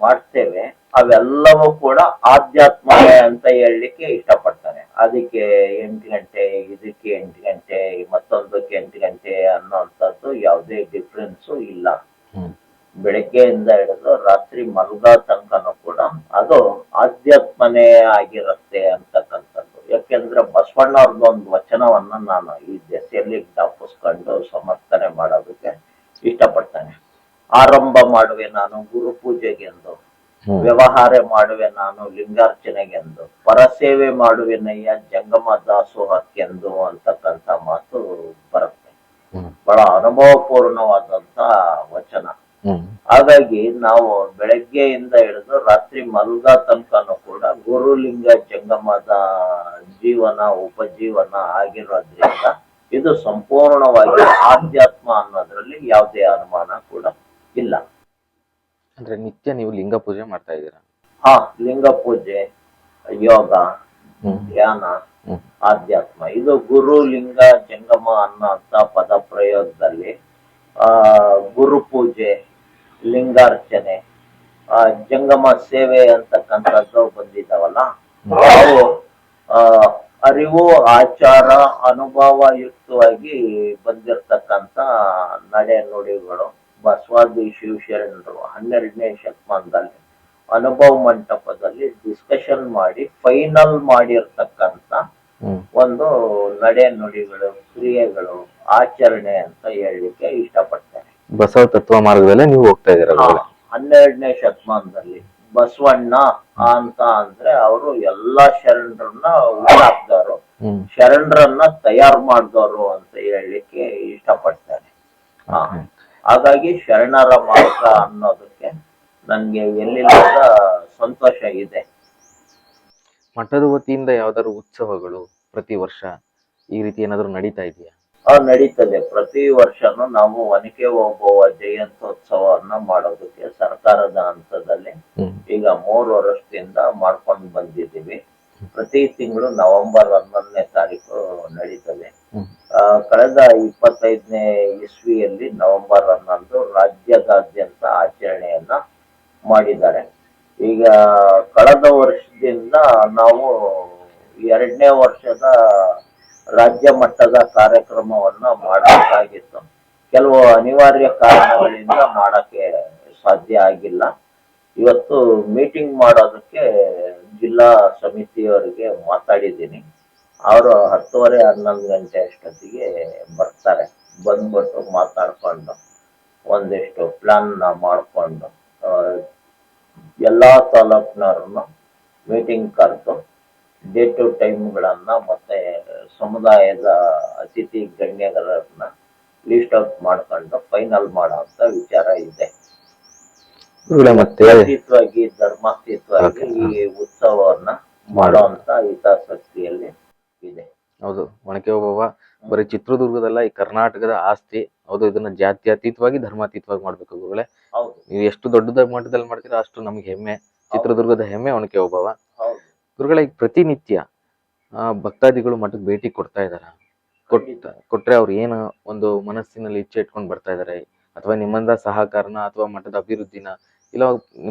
ಮಾಡ್ತೇವೆ ಅವೆಲ್ಲವೂ ಕೂಡ ಆಧ್ಯಾತ್ಮ ಅಂತ ಹೇಳಲಿಕ್ಕೆ ಇಷ್ಟಪಡ್ತಾನೆ ಅದಕ್ಕೆ ಎಂಟು ಗಂಟೆ ಇದಕ್ಕೆ ಎಂಟು ಗಂಟೆ ಮತ್ತೊಂದಕ್ಕೆ ಎಂಟು ಗಂಟೆ ಅನ್ನೋಂಥದ್ದು ಯಾವುದೇ ಡಿಫ್ರೆನ್ಸು ಇಲ್ಲ. ಬೆಳಕೆಯಿಂದ ಬೆಳಗ್ಗೆಯಿಂದ ಹಿಡಿದು ರಾತ್ರಿ ಮಲಗಾ ತನಕನೂ ಕೂಡ ಅದು ಆಧ್ಯಾತ್ಮನೇ ಆಗಿರುತ್ತೆ ಅಂತಕ್ಕಂಥದ್ದು. ಯಾಕೆಂದ್ರೆ ಬಸವಣ್ಣವ್ರದ್ದು ಒಂದು ವಚನವನ್ನ ನಾನು ಈ ದೆಸೆಯಲ್ಲಿ ಜ್ಞಾಪಿಸ್ಕೊಂಡು ಸಮರ್ಥನೆ ಮಾಡೋದಕ್ಕೆ ಇಷ್ಟಪಡ್ತೇನೆ. ಆರಂಭ ಮಾಡುವೆ ನಾನು ಗುರು ಪೂಜೆಗೆಂದು ವ್ಯವಹಾರ ಮಾಡುವೆ ನಾನು ಲಿಂಗಾರ್ಚನೆಗೆಂದು ಪರಸೇವೆ ಮಾಡುವೆನಯ್ಯ ಜಂಗಮ ದಾಸೋಹಕ್ಕೆಂದು ಅಂತಕ್ಕಂಥ ಮಾತು ಬರುತ್ತೆ. ಬಹಳ ಅನುಭವಪೂರ್ಣವಾದಂತ ವಚನ. ಹಾಗಾಗಿ ನಾವು ಬೆಳಗ್ಗೆಯಿಂದ ಹಿಡಿದು ರಾತ್ರಿ ಮಲ್ಗ ತನಕನೂ ಕೂಡ ಗುರುಲಿಂಗ ಜಂಗಮದ ಜೀವನ ಉಪಜೀವನ ಆಗಿರೋದ್ರಿಂದ ಇದು ಸಂಪೂರ್ಣವಾಗಿ ಆಧ್ಯಾತ್ಮ ಅನ್ನೋದ್ರಲ್ಲಿ ಯಾವುದೇ ಅನುಮಾನ ಕೂಡ ಇಲ್ಲ. ಅಂದ್ರೆ ನಿತ್ಯ ನೀವು ಲಿಂಗ ಪೂಜೆ ಮಾಡ್ತಾ ಇದ್ದೀರಾ? ಹಾ ಲಿಂಗ ಪೂಜೆ ಯೋಗ ಧ್ಯಾನ ಆಧ್ಯಾತ್ಮ. ಇದು ಗುರು ಲಿಂಗ ಜಂಗಮ ಅಂತ ಪದ ಪ್ರಯೋಗದಲ್ಲಿ ಆ ಗುರು ಪೂಜೆ ಲಿಂಗಾರ್ಚನೆ. ಆ ಜಂಗಮ ಸೇವೆ ಅಂತಕ್ಕಂಥದ್ದು ಬಂದಿದ್ದಾವಲ್ಲ ಅವು ಅರಿವು ಆಚಾರ ಅನುಭವ ಯುಕ್ತವಾಗಿ ಬಂದಿರತಕ್ಕಂತ ನಡೆ ನುಡಿಗಳು ಬಸವಾದಿ ಶಿವಶರಣರು ಹನ್ನೆರಡನೇ ಶತಮಾನದಲ್ಲಿ ಅನುಭವ ಮಂಟಪದಲ್ಲಿ ಡಿಸ್ಕಷನ್ ಮಾಡಿ ಫೈನಲ್ ಮಾಡಿರ್ತಕ್ಕಂತ ಒಂದು ನಡೆ ನುಡಿಗಳು ಕ್ರಿಯೆಗಳು ಆಚರಣೆ ಅಂತ ಹೇಳಲಿಕ್ಕೆ ಇಷ್ಟಪಡ್ತೇನೆ. ಬಸವ ತತ್ವ ಮಾರ್ಗದಲ್ಲೇ ನೀವು ಹೋಗ್ತಾ ಇದ್ದೀರಾ ಗುರುಗಳೇ ಹನ್ನೆರಡನೇ ಶತಮಾನದಲ್ಲಿ ಬಸವಣ್ಣ ಅಂತ ಅಂದ್ರೆ ಅವರು ಎಲ್ಲಾ ಶರಣರನ್ನ ಹಾಕ್ದವರು ಶರಣರನ್ನ ತಯಾರು ಮಾಡಿದವರು ಅಂತ ಹೇಳಲಿಕ್ಕೆ ಇಷ್ಟಪಡ್ತಾರೆ. ಹಾಗಾಗಿ ಶರಣರ ಮಾರ್ಗ ಅನ್ನೋದಕ್ಕೆ ನನ್ಗೆ ಎಲ್ಲಿಲ್ಲದ ಸಂತೋಷ ಇದೆ. ಮಠದ ವತಿಯಿಂದ ಯಾವ್ದಾದ್ರು ಉತ್ಸವಗಳು ಪ್ರತಿ ವರ್ಷ ಈ ರೀತಿ ಏನಾದ್ರು ನಡೀತಾ ಇದೆಯಾ? ನಡೀತದೆ. ಪ್ರತಿ ವರ್ಷನೂ ನಾವು ಒನಕೆ ಓಬವ್ವ ಜಯಂತ್ಯೋತ್ಸವವನ್ನ ಮಾಡೋದಕ್ಕೆ ಸರ್ಕಾರದ ಹಂತದಲ್ಲಿ ಈಗ ಮೂರು ವರ್ಷದಿಂದ ಮಾಡ್ಕೊಂಡು ಬಂದಿದ್ದೀವಿ. ಪ್ರತಿ ತಿಂಗಳು ನವೆಂಬರ್ ಹನ್ನೊಂದನೇ ತಾರೀಕು ನಡೀತದೆ. ಆ, ಕಳೆದ ಇಪ್ಪತ್ತೈದನೇ ಇಸ್ವಿಯಲ್ಲಿ ನವೆಂಬರ್ ಹನ್ನೊಂದು ರಾಜ್ಯದಾದ್ಯಂತ ಆಚರಣೆಯನ್ನ ಮಾಡಿದ್ದಾರೆ. ಈಗ ಕಳೆದ ವರ್ಷದಿಂದ ನಾವು ಎರಡನೇ ವರ್ಷದ ರಾಜ್ಯ ಮಟ್ಟದ ಕಾರ್ಯಕ್ರಮವನ್ನ ಮಾಡಬೇಕಾಗಿತ್ತು. ಕೆಲವು ಅನಿವಾರ್ಯ ಕಾರಣಗಳಿಂದ ಮಾಡಕ್ಕೆ ಸಾಧ್ಯ ಆಗಿಲ್ಲ. ಇವತ್ತು ಮೀಟಿಂಗ್ ಮಾಡೋದಕ್ಕೆ ಜಿಲ್ಲಾ ಸಮಿತಿಯವರಿಗೆ ಮಾತಾಡಿದ್ದೀನಿ. ಅವರು ಹತ್ತುವರೆ ಹನ್ನೊಂದು ಗಂಟೆ ಅಷ್ಟೊತ್ತಿಗೆ ಬರ್ತಾರೆ. ಬಂದ್ಬಿಟ್ಟು ಮಾತಾಡ್ಕೊಂಡು ಒಂದಿಷ್ಟು ಪ್ಲಾನ್ ಮಾಡಿಕೊಂಡು ಎಲ್ಲ ತಾಲೂಕಿನವ್ರನ್ನು ಮೀಟಿಂಗ್ ಕರೆದು ಡೇ ಟು ಟೈಮ್ಗಳನ್ನ ಮತ್ತೆ ಸಮುದಾಯದ ಅತಿಥಿ ಗಣ್ಯರನ್ನ ಲಿಸ್ಟ್ ಔಟ್ ಮಾಡ್ಕೊಂಡು ಫೈನಲ್ ಮಾಡೋ ಅಂತ ವಿಚಾರ ಇದೆ. ಮತ್ತೆ ಜಾತ್ಯತೀತವಾಗಿ ಧರ್ಮಾತೀತವಾಗಿ ಈ ಉತ್ಸವವನ್ನ ಮಾಡುವಂತ ಹಿತಾಸಕ್ತಿಯಲ್ಲಿ ಇದೆ. ಹೌದು ಒಣಕೆ ಓಬವ್ವ ಬರೀ ಚಿತ್ರದುರ್ಗದಲ್ಲ ಈ ಕರ್ನಾಟಕದ ಆಸ್ತಿ ಹೌದು ಇದನ್ನ ಜಾತ್ಯತೀತವಾಗಿ ಧರ್ಮಾತೀತವಾಗಿ ಮಾಡ್ಬೇಕು ಗುರುಗಳೇ. ನೀವು ಎಷ್ಟು ದೊಡ್ಡದ ಮಟ್ಟದಲ್ಲಿ ಮಾಡ್ತೀರಾ ಅಷ್ಟು ನಮ್ಗೆ ಹೆಮ್ಮೆ. ಚಿತ್ರದುರ್ಗದ ಹೆಮ್ಮೆ ಒಣಕೆ ಒಬ್ಬವ ಹೌದು. ಗುರುಗಳೇ ಈಗ ಪ್ರತಿನಿತ್ಯ ಭಕ್ತಾದಿಗಳು ಮಠಕ್ಕೆ ಭೇಟಿ ಕೊಡ್ತಾ ಇದಾರ. ಕೊಟ್ಟ ಕೊಟ್ರೆ ಅವ್ರು ಏನು ಒಂದು ಮನಸ್ಸಿನಲ್ಲಿ ಇಚ್ಛೆ ಇಟ್ಕೊಂಡು ಬರ್ತಾ ಇದಾರೆ. ಅಥವಾ ನಿಮ್ಮಂದ ಸಹಕಾರನ ಅಥವಾ ಮಠದ ಅಭಿವೃದ್ಧಿನ, ಇಲ್ಲ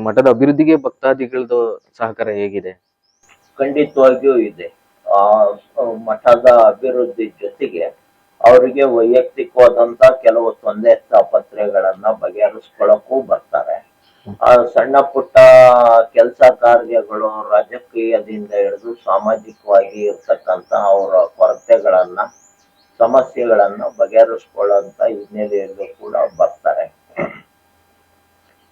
ಮಠದ ಅಭಿವೃದ್ಧಿಗೆ ಭಕ್ತಾದಿಗಳದ್ದು ಸಹಕಾರ ಹೇಗಿದೆ? ಖಂಡಿತವಾಗಿಯೂ ಇದೆ. ಆ ಮಠದ ಅಭಿವೃದ್ಧಿ ಜೊತೆಗೆ ಅವರಿಗೆ ವೈಯಕ್ತಿಕವಾದಂತ ಕೆಲವು ತೊಂದರೆ ತಾಪತ್ರೆಗಳನ್ನ ಬಗೆಹರಿಸ್ಕೊಳಕ್ಕೂ ಬರ್ತಾರೆ. ಆ ಸಣ್ಣ ಪುಟ್ಟ ಕೆಲಸ ಕಾರ್ಯಗಳು ರಾಜಕೀಯದಿಂದ ಹಿಡಿದು ಸಾಮಾಜಿಕವಾಗಿ ಇರ್ತಕ್ಕಂತ ಅವರ ಕೊರತೆಗಳನ್ನ, ಸಮಸ್ಯೆಗಳನ್ನ ಬಗೆಹರಿಸ್ಕೊಳ್ಳೋಂತ ಹಿನ್ನೆಲೆಯಲ್ಲೂ ಕೂಡ ಬರ್ತಾರೆ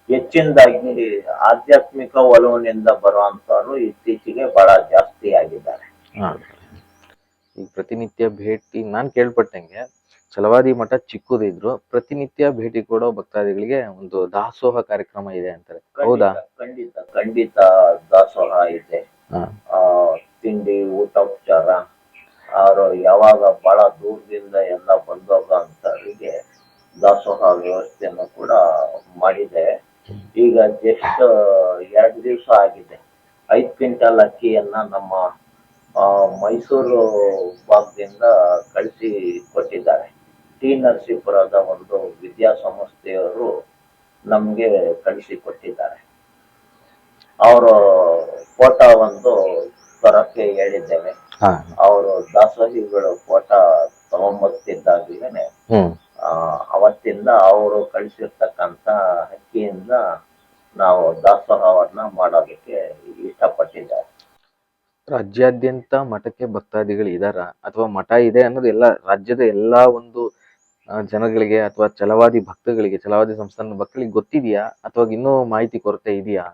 ಹೆಚ್ಚಿನದಾಗಿ ಆಧ್ಯಾತ್ಮಿಕ ಒಲವಿನಿಂದ ಬರುವಂತವರು ಇತ್ತೀಚೆಗೆ ಬಹಳ ಜಾಸ್ತಿ ಆಗಿದ್ದಾರೆ. ಈಗ ಪ್ರತಿನಿತ್ಯ ಭೇಟಿ, ನಾನ್ ಕೇಳ್ಪಟ್ಟಂಗೆ ಛಲವಾದಿ ಮಠ ಚಿಕ್ಕದಿದ್ರು. ಪ್ರತಿನಿತ್ಯ ಭೇಟಿ ಕೊಡೋ ಭಕ್ತಾದಿಗಳಿಗೆ ಒಂದು ದಾಸೋಹ ಕಾರ್ಯಕ್ರಮ ಇದೆ ಅಂತಾರೆ. ಹೌದಾ? ಖಂಡಿತ ಖಂಡಿತ ದಾಸೋಹ ಇದೆ. ತಿಂಡಿ ಊಟ ಊಟೋಪಚಾರ ಅವರು ಯಾವಾಗ ಬಹಳ ದೂರದಿಂದ ಎಲ್ಲ ಬಂದೋಗಂತವರಿಗೆ ದಾಸೋಹ ವ್ಯವಸ್ಥೆಯನ್ನು ಕೂಡ ಮಾಡಿದೆ. ಈಗ ಜಸ್ಟ್ ಎರಡು ದಿವಸ ಆಗಿದೆ. ಐದು ಕ್ವಿಂಟಲ್ ಅಕ್ಕಿಯನ್ನ ನಮ್ಮ ಮೈಸೂರು ಭಾಗದಿಂದ ಕಳಿಸಿ ಕೊಟ್ಟಿದ್ದಾರೆ. ಟಿ ನರಸೀಪುರದ ಒಂದು ವಿದ್ಯಾಸಂಸ್ಥೆಯವರು ನಮಗೆ ಕಳಿಸಿ ಕೊಟ್ಟಿದ್ದಾರೆ ಅವರು ಫೋಟೋ ಒಂದು ತರಕ್ಕೆ ಹೇಳಿದ್ದೇವೆ ಅವರು ದಾಸೋಹಿಗಳು ಫೋಟೋ ತಗೊಂಬರ್ತಿದ್ದಾಗಲೇನೆ ಅವತ್ತಿಂದ ಅವರು ಕಳಿಸಿರ್ತಕ್ಕಂತ ಹಕ್ಕಿಯಿಂದ ನಾವು ದಾಸೋಹವನ್ನ ಮಾಡೋದಕ್ಕೆ ಇಷ್ಟಪಟ್ಟಿದ್ದಾರೆ. ರಾಜ್ಯಾದ್ಯಂತ ಮಠಕ್ಕೆ ಭಕ್ತಾದಿಗಳು ಇದಾರ? ಅಥವಾ ಮಠ ಇದೆ ಅನ್ನೋದು ಎಲ್ಲ ರಾಜ್ಯದ ಎಲ್ಲಾ ಒಂದು ಜನಗಳಿಗೆ ಅಥವಾ ಛಲವಾದಿ ಭಕ್ತಗಳಿಗೆ ಛಲವಾದಿ ಸಂಸ್ಥಾನ ಭಕ್ತಗಳಿಗೆ ಗೊತ್ತಿದೆಯಾ? ಅಥವಾ ಇನ್ನೂ ಮಾಹಿತಿ ಕೊರತೆ ಇದೆಯಾ?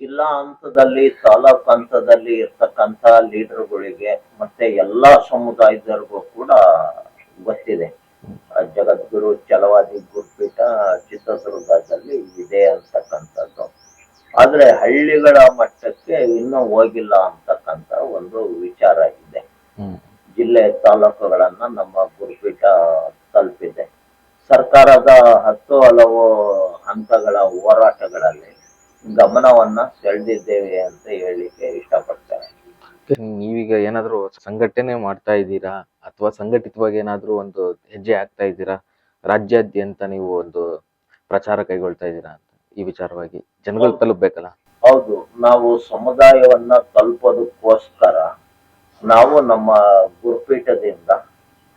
ಜಿಲ್ಲಾ ಹಂತದಲ್ಲಿ ತಾಲೂಕು ಹಂತದಲ್ಲಿ ಇರ್ತಕ್ಕಂಥ ಲೀಡರ್ಗಳಿಗೆ ಮತ್ತೆ ಎಲ್ಲಾ ಸಮುದಾಯದವರಿಗೂ ಕೂಡ ಗೊತ್ತಿದೆ. ಜಗದ್ಗುರು ಛಲವಾದಿ ಗುರುಪೀಠ ಚಿತ್ರದುರ್ಗದಲ್ಲಿ ಇದೆ ಅಂತಕ್ಕಂಥದ್ದು. ಆದ್ರೆ ಹಳ್ಳಿಗಳ ಮಟ್ಟಕ್ಕೆ ಇನ್ನೂ ಹೋಗಿಲ್ಲ ಅಂತಕ್ಕಂಥ ಒಂದು ವಿಚಾರ ಇದೆ. ಜಿಲ್ಲೆ ತಾಲೂಕುಗಳನ್ನ ನಮ್ಮ ಗುರುಪೀಠ ಸರ್ಕಾರದ ಹತ್ತು ಹಲವು ಹಂತಗಳ ಹೋರಾಟಗಳಲ್ಲಿ ಗಮನವನ್ನ ಸೆಳೆದಿದ್ದೇವೆ ಅಂತ ಹೇಳಲಿಕ್ಕೆ ಇಷ್ಟಪಡ್ತೇನೆ. ನೀವೀಗ ಏನಾದ್ರು ಸಂಘಟನೆ ಮಾಡ್ತಾ ಇದ್ದೀರಾ? ಅಥವಾ ಸಂಘಟಿತವಾಗಿ ಏನಾದ್ರು ಒಂದು ಹೆಜ್ಜೆ ಆಗ್ತಾ ಇದ್ದೀರಾ? ರಾಜ್ಯಾದ್ಯಂತ ನೀವು ಒಂದು ಪ್ರಚಾರ ಕೈಗೊಳ್ತಾ ಇದ್ದೀರಾ ಅಂತ ಈ ವಿಚಾರವಾಗಿ? ಜನಗಳು ತಲುಪಬೇಕಲ್ಲ? ಹೌದು. ನಾವು ಸಮುದಾಯವನ್ನ ತಲುಪೋದಕ್ಕೋಸ್ಕರ ನಾವು ನಮ್ಮ ಗುರುಪೀಠದಿಂದ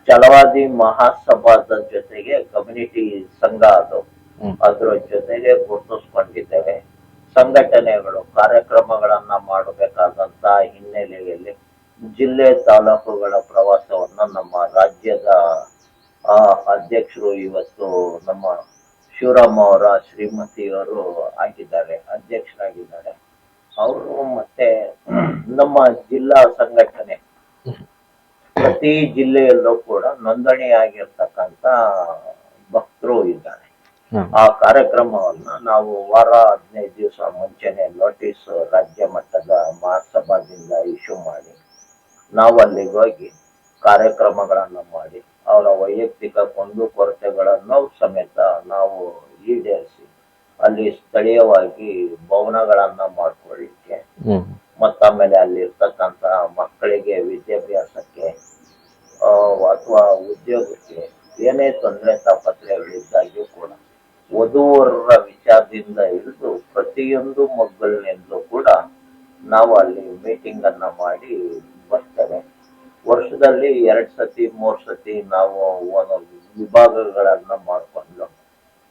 ಛಲವಾದಿ ಮಹಾಸಭಾದ ಜೊತೆಗೆ ಕಮ್ಯುನಿಟಿ ಸಂಘ ಅದು. ಅದ್ರ ಜೊತೆಗೆ ಗುರುತಿಸ್ಕೊಂಡಿದ್ದೇವೆ. ಸಂಘಟನೆಗಳು ಕಾರ್ಯಕ್ರಮಗಳನ್ನ ಮಾಡಬೇಕಾದಂತ ಹಿನ್ನೆಲೆಯಲ್ಲಿ ಜಿಲ್ಲೆ ತಾಲೂಕುಗಳ ಪ್ರವಾಸವನ್ನ ನಮ್ಮ ರಾಜ್ಯದ ಆ, ಅಧ್ಯಕ್ಷರು ಇವತ್ತು ನಮ್ಮ ಶಿವರಾಮ ಅವರ ಶ್ರೀಮತಿಯವರು ಆಗಿದ್ದಾರೆ ಅಧ್ಯಕ್ಷರಾಗಿದ್ದಾರೆ. ಅವರು ಮತ್ತೆ ನಮ್ಮ ಜಿಲ್ಲಾ ಸಂಘಟನೆ ಪ್ರತಿ ಜಿಲ್ಲೆಯಲ್ಲೂ ಕೂಡ ನೋಂದಣಿಯಾಗಿರ್ತಕ್ಕಂತ ಭಕ್ತರು ಇದ್ದಾರೆ. ಆ ಕಾರ್ಯಕ್ರಮವನ್ನ ನಾವು ವಾರ ಹದಿನೈದು ದಿವಸ ಮುಂಚೆನೆ ನೋಟಿಸ್ ರಾಜ್ಯ ಮಟ್ಟದ ಮಹಾಸಭಾದಿಂದ ಇಶ್ಯೂ ಮಾಡಿ ನಾವು ಅಲ್ಲಿಗೆ ಹೋಗಿ ಕಾರ್ಯಕ್ರಮಗಳನ್ನ ಮಾಡಿ ಅವರ ವೈಯಕ್ತಿಕ ಕುಂದುಕೊರತೆಗಳನ್ನು ಸಮೇತ ನಾವು ಈಡೇರಿಸಿ ಅಲ್ಲಿ ಸ್ಥಳೀಯವಾಗಿ ಭವನಗಳನ್ನ ಮಾಡ್ಕೊಳ್ಳಿಕ್ಕೆ ಮತ್ತಾಮೇಲೆ ಅಲ್ಲಿ ಇರ್ತಕ್ಕಂತ ಮಕ್ಕಳಿಗೆ ಅಥವಾ ಉದ್ಯೋಗಕ್ಕೆ ಏನೇ ತೊಂದರೆ ತಾಪತ್ರೆಗಳಿದ್ದಾಗ್ಯೂ ಕೂಡ ವಧುವರರ ವಿಚಾರದಿಂದ ಹಿಡಿದು ಪ್ರತಿಯೊಂದು ಮಗ್ಗಲಿನಿಂದಲೂ ಕೂಡ ನಾವು ಅಲ್ಲಿ ಮೀಟಿಂಗ್ ಅನ್ನ ಮಾಡಿ ಬರ್ತೇವೆ. ವರ್ಷದಲ್ಲಿ ಎರಡ್ ಸತಿ, ಮೂರ್ ಸತಿ ನಾವು ಒಂದೊಂದು ವಿಭಾಗಗಳನ್ನ ಮಾಡಿಕೊಂಡು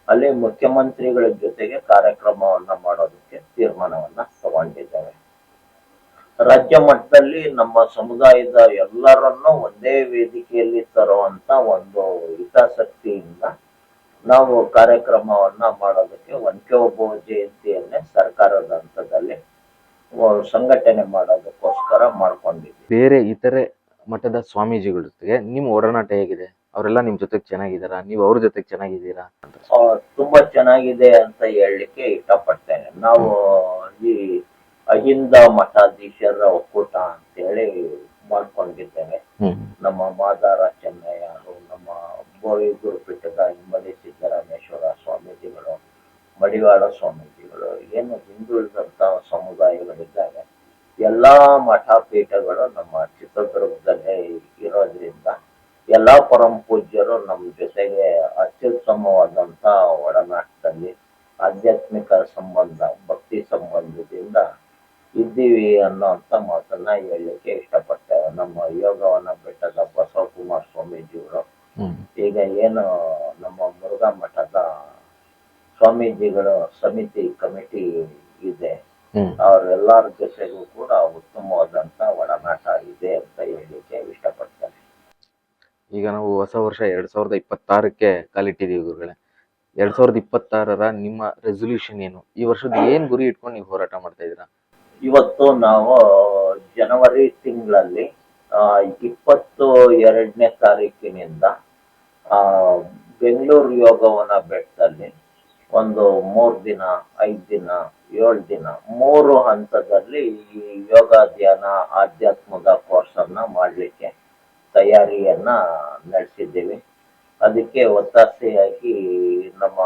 ಅಲ್ಲಿ ಮುಖ್ಯಮಂತ್ರಿಗಳ ಜೊತೆಗೆ ಕಾರ್ಯಕ್ರಮವನ್ನ ಮಾಡೋದಕ್ಕೆ ತೀರ್ಮಾನವನ್ನ ರಾಜ್ಯ ಮಟ್ಟದಲ್ಲಿ ನಮ್ಮ ಸಮುದಾಯದ ಎಲ್ಲರನ್ನು ಒಂದೇ ವೇದಿಕೆಯಲ್ಲಿ ತರುವಂತ ಒಂದು ಹಿತಾಸಕ್ತಿಯಿಂದ ನಾವು ಕಾರ್ಯಕ್ರಮವನ್ನ ಮಾಡೋದಕ್ಕೆ ಒನಕೆ ಒಬ್ಬ ಜಯಂತಿಯನ್ನೇ ಸರ್ಕಾರದ ಹಂತದಲ್ಲಿ ಸಂಘಟನೆ ಮಾಡೋದಕ್ಕೋಸ್ಕರ ಮಾಡ್ಕೊಂಡಿದ್ವಿ ಬೇರೆ ಇತರೆ ಮಠದ ಸ್ವಾಮೀಜಿಗಳ ಜೊತೆಗೆ ನಿಮ್ಮ ಒಡನಾಟ ಹೇಗಿದೆ? ಅವರೆಲ್ಲ ನಿಮ್ ಜೊತೆಗೆ ಚೆನ್ನಾಗಿದ್ದಾರಾ? ನೀವು ಅವ್ರ ಜೊತೆಗೆ ಚೆನ್ನಾಗಿದ್ದೀರಾ ತುಂಬಾ ಚೆನ್ನಾಗಿದೆ ಅಂತ ಹೇಳಲಿಕ್ಕೆ ಇಷ್ಟಪಡ್ತೇನೆ. ನಾವು ಈ ಅಹಿಂದ ಮಠಾಧೀಶರ ಒಕ್ಕೂಟ ಅಂತೇಳಿ ಮಾಡ್ಕೊಂಡಿದ್ದೇವೆ ನಮ್ಮ ಮಾದಾರ ಚೆನ್ನಯ್ಯರು ನಮ್ಮ ಬೋವಿ ಗುರುಪೀಠದ ಹಿಮ್ಮಡಿ ಸಿದ್ದರಾಮೇಶ್ವರ ಸ್ವಾಮೀಜಿಗಳು ಮಡಿವಾಳ ಸ್ವಾಮೀಜಿಗಳು ಏನು ಹಿಂದುಳಿದಂತ ಸಮುದಾಯಗಳಿದ್ದಾವೆ ಎಲ್ಲಾ ಮಠಪೀಠಗಳು ನಮ್ಮ ಚಿತ್ರದುರ್ಗದಲ್ಲೇ ಇರೋದ್ರಿಂದ ಎಲ್ಲಾ ಪರಂ ಪೂಜ್ಯರು ನಮ್ಮ ಜೊತೆಗೆ ಅತ್ಯುತ್ತಮವಾದಂತ ಒಡನಾಟದಲ್ಲಿ ಆಧ್ಯಾತ್ಮಿಕ ಸಂಬಂಧ ಭಕ್ತಿ ಸಂಬಂಧದಿಂದ ಇದ್ದೀವಿ ಅನ್ನೋಂಥ ಮಾತನ್ನ ಹೇಳಲಿಕ್ಕೆ ಇಷ್ಟಪಡ್ತೇವೆ. ನಮ್ಮ ಯೋಗವನ್ನ ಬೆಟ್ಟದ ಬಸವಕುಮಾರ್ ಸ್ವಾಮೀಜಿಗಳು ಅವರು ಈಗ ಏನು ನಮ್ಮ ಮುರುಘಾ ಮಠದ ಸ್ವಾಮೀಜಿಗಳು ಸಮಿತಿ ಕಮಿಟಿ ಇದೆ. ಅವರೆಲ್ಲರ ಜೊತೆಗೂ ಕೂಡ ಉತ್ತಮವಾದಂತ ಒಡನಾಟ ಇದೆ ಅಂತ ಹೇಳಲಿಕ್ಕೆ ಇಷ್ಟಪಡ್ತೇನೆ. ಈಗ ನಾವು ಹೊಸ ವರ್ಷ ಎರಡ್ ಸಾವಿರದ ಇಪ್ಪತ್ತಾರಕ್ಕೆ ಕಾಲಿಟ್ಟಿದೀವಿ ಗುರುಗಳೇ. ಎರಡ್ ಸಾವಿರದ ಇಪ್ಪತ್ತಾರರ ನಿಮ್ಮ ರೆಸೊಲ್ಯೂಷನ್ ಏನು? ಈ ವರ್ಷದ ಏನ್ ಗುರಿ ಇಟ್ಕೊಂಡು ನೀವು ಹೋರಾಟ ಮಾಡ್ತೀವಿ ಇವತ್ತು ನಾವು ಜನವರಿ ತಿಂಗಳಲ್ಲಿ ಇಪ್ಪತ್ತು ಎರಡನೇ ತಾರೀಕಿನಿಂದ ಬೆಂಗಳೂರು ಯೋಗವನ ಬೆಟ್ಟದಲ್ಲಿ ಒಂದು ಮೂರು ದಿನ, ಐದು ದಿನ, ಏಳು ದಿನ, ಮೂರು ಹಂತದಲ್ಲಿ ಈ ಯೋಗ ಧ್ಯಾನ ಆಧ್ಯಾತ್ಮದ ಕೋರ್ಸ್ ಮಾಡಲಿಕ್ಕೆ ತಯಾರಿಯನ್ನ ನಡೆಸಿದ್ದೀವಿ. ಅದಕ್ಕೆ ಒತ್ತಾಸೆಯಾಗಿ ನಮ್ಮ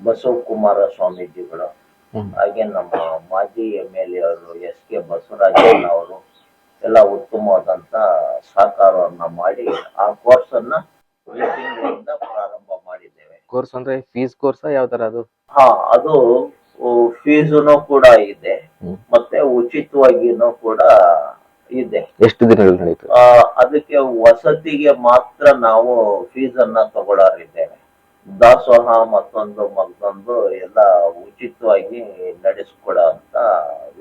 ಬಸವಕುಮಾರ ಸ್ವಾಮೀಜಿಗಳು ಹಾಗೆ ನಮ್ಮ ಮಾಜಿ ಎಂ ಎಲ್ ಎ ಅವರು ಎಸ್ ಕೆ ಬಸವರಾಜನ್ ಅವರು ಎಲ್ಲ ಉತ್ತಮವಾದಂತ ಸಹಕಾರವನ್ನ ಮಾಡಿ ಆ ಕೋರ್ಸ್ ಅನ್ನ ಈ ತಿಂಗಳಿಂದ ಪ್ರಾರಂಭ ಮಾಡಿದ್ದೇವೆ. ಕೋರ್ಸ್ ಅಂದ್ರೆ ಫೀಸ್ ಕೋರ್ಸ್ ಯಾವ ತರ ಅದು? ಹಾ ಅದು ಫೀಸುನು ಕೂಡ ಇದೆ. ಮತ್ತೆ ಉಚಿತವಾಗಿನೂ ಕೂಡ ಇದೆ. ಎಷ್ಟು ದಿನಗಳು ನಡೀತು ಆ, ಅದಕ್ಕೆ ವಸತಿಗೆ ಮಾತ್ರ ನಾವು ಫೀಸ್ ಅನ್ನ ತಗೊಳ್ಳೋರಿದ್ದೇವೆ ದಾಸೋಹ ಮತ್ತೊಂದು ಮತ್ತೊಂದು ಎಲ್ಲ ಉಚಿತವಾಗಿ ನಡೆಸ್ಕೊಡೋ ಅಂತ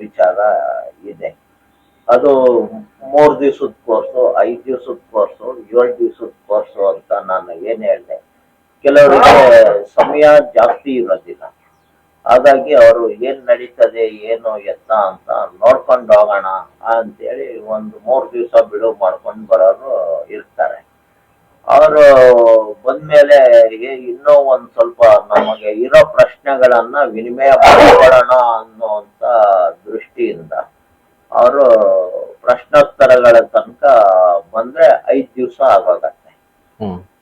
ವಿಚಾರ ಇದೆ. ಅದು ಮೂರು ದಿವಸದ ಕೋರ್ಸು, ಐದು ದಿವಸದ ಕೋರ್ಸು, ಏಳು ದಿವಸದ ಕೋರ್ಸು ಅಂತ ನಾನು ಏನ್ ಹೇಳಿದೆ. ಕೆಲವರಿಗೆ ಸಮಯ ಜಾಸ್ತಿ ಇರೋದಿಲ್ಲ. ಹಾಗಾಗಿ ಅವರು ಏನ್ ನಡೀತದೆ, ಏನು ಎತ್ತ ಅಂತ ನೋಡ್ಕೊಂಡು ಹೋಗೋಣ ಅಂತೇಳಿ ಒಂದು ಮೂರ್ ದಿವಸ ಬಿಡುವು ಮಾಡ್ಕೊಂಡು ಬರೋರು ಇರ್ತಾರೆ. ಅವರು ಬಂದ್ಮೇಲೆ ಇನ್ನೂ ಒಂದ್ ಸ್ವಲ್ಪ ನಮಗೆ ಇರೋ ಪ್ರಶ್ನೆಗಳನ್ನ ವಿನಿಮಯ ಮಾಡಿಕೊಳ್ಳೋಣ ಅನ್ನುವಂತ ದೃಷ್ಟಿಯಿಂದ ಅವರು ಪ್ರಶ್ನೋತ್ತರಗಳ ತನಕ ಬಂದ್ರೆ ಐದ್ ದಿವ್ಸ ಆಗೋಗತ್ತೆ.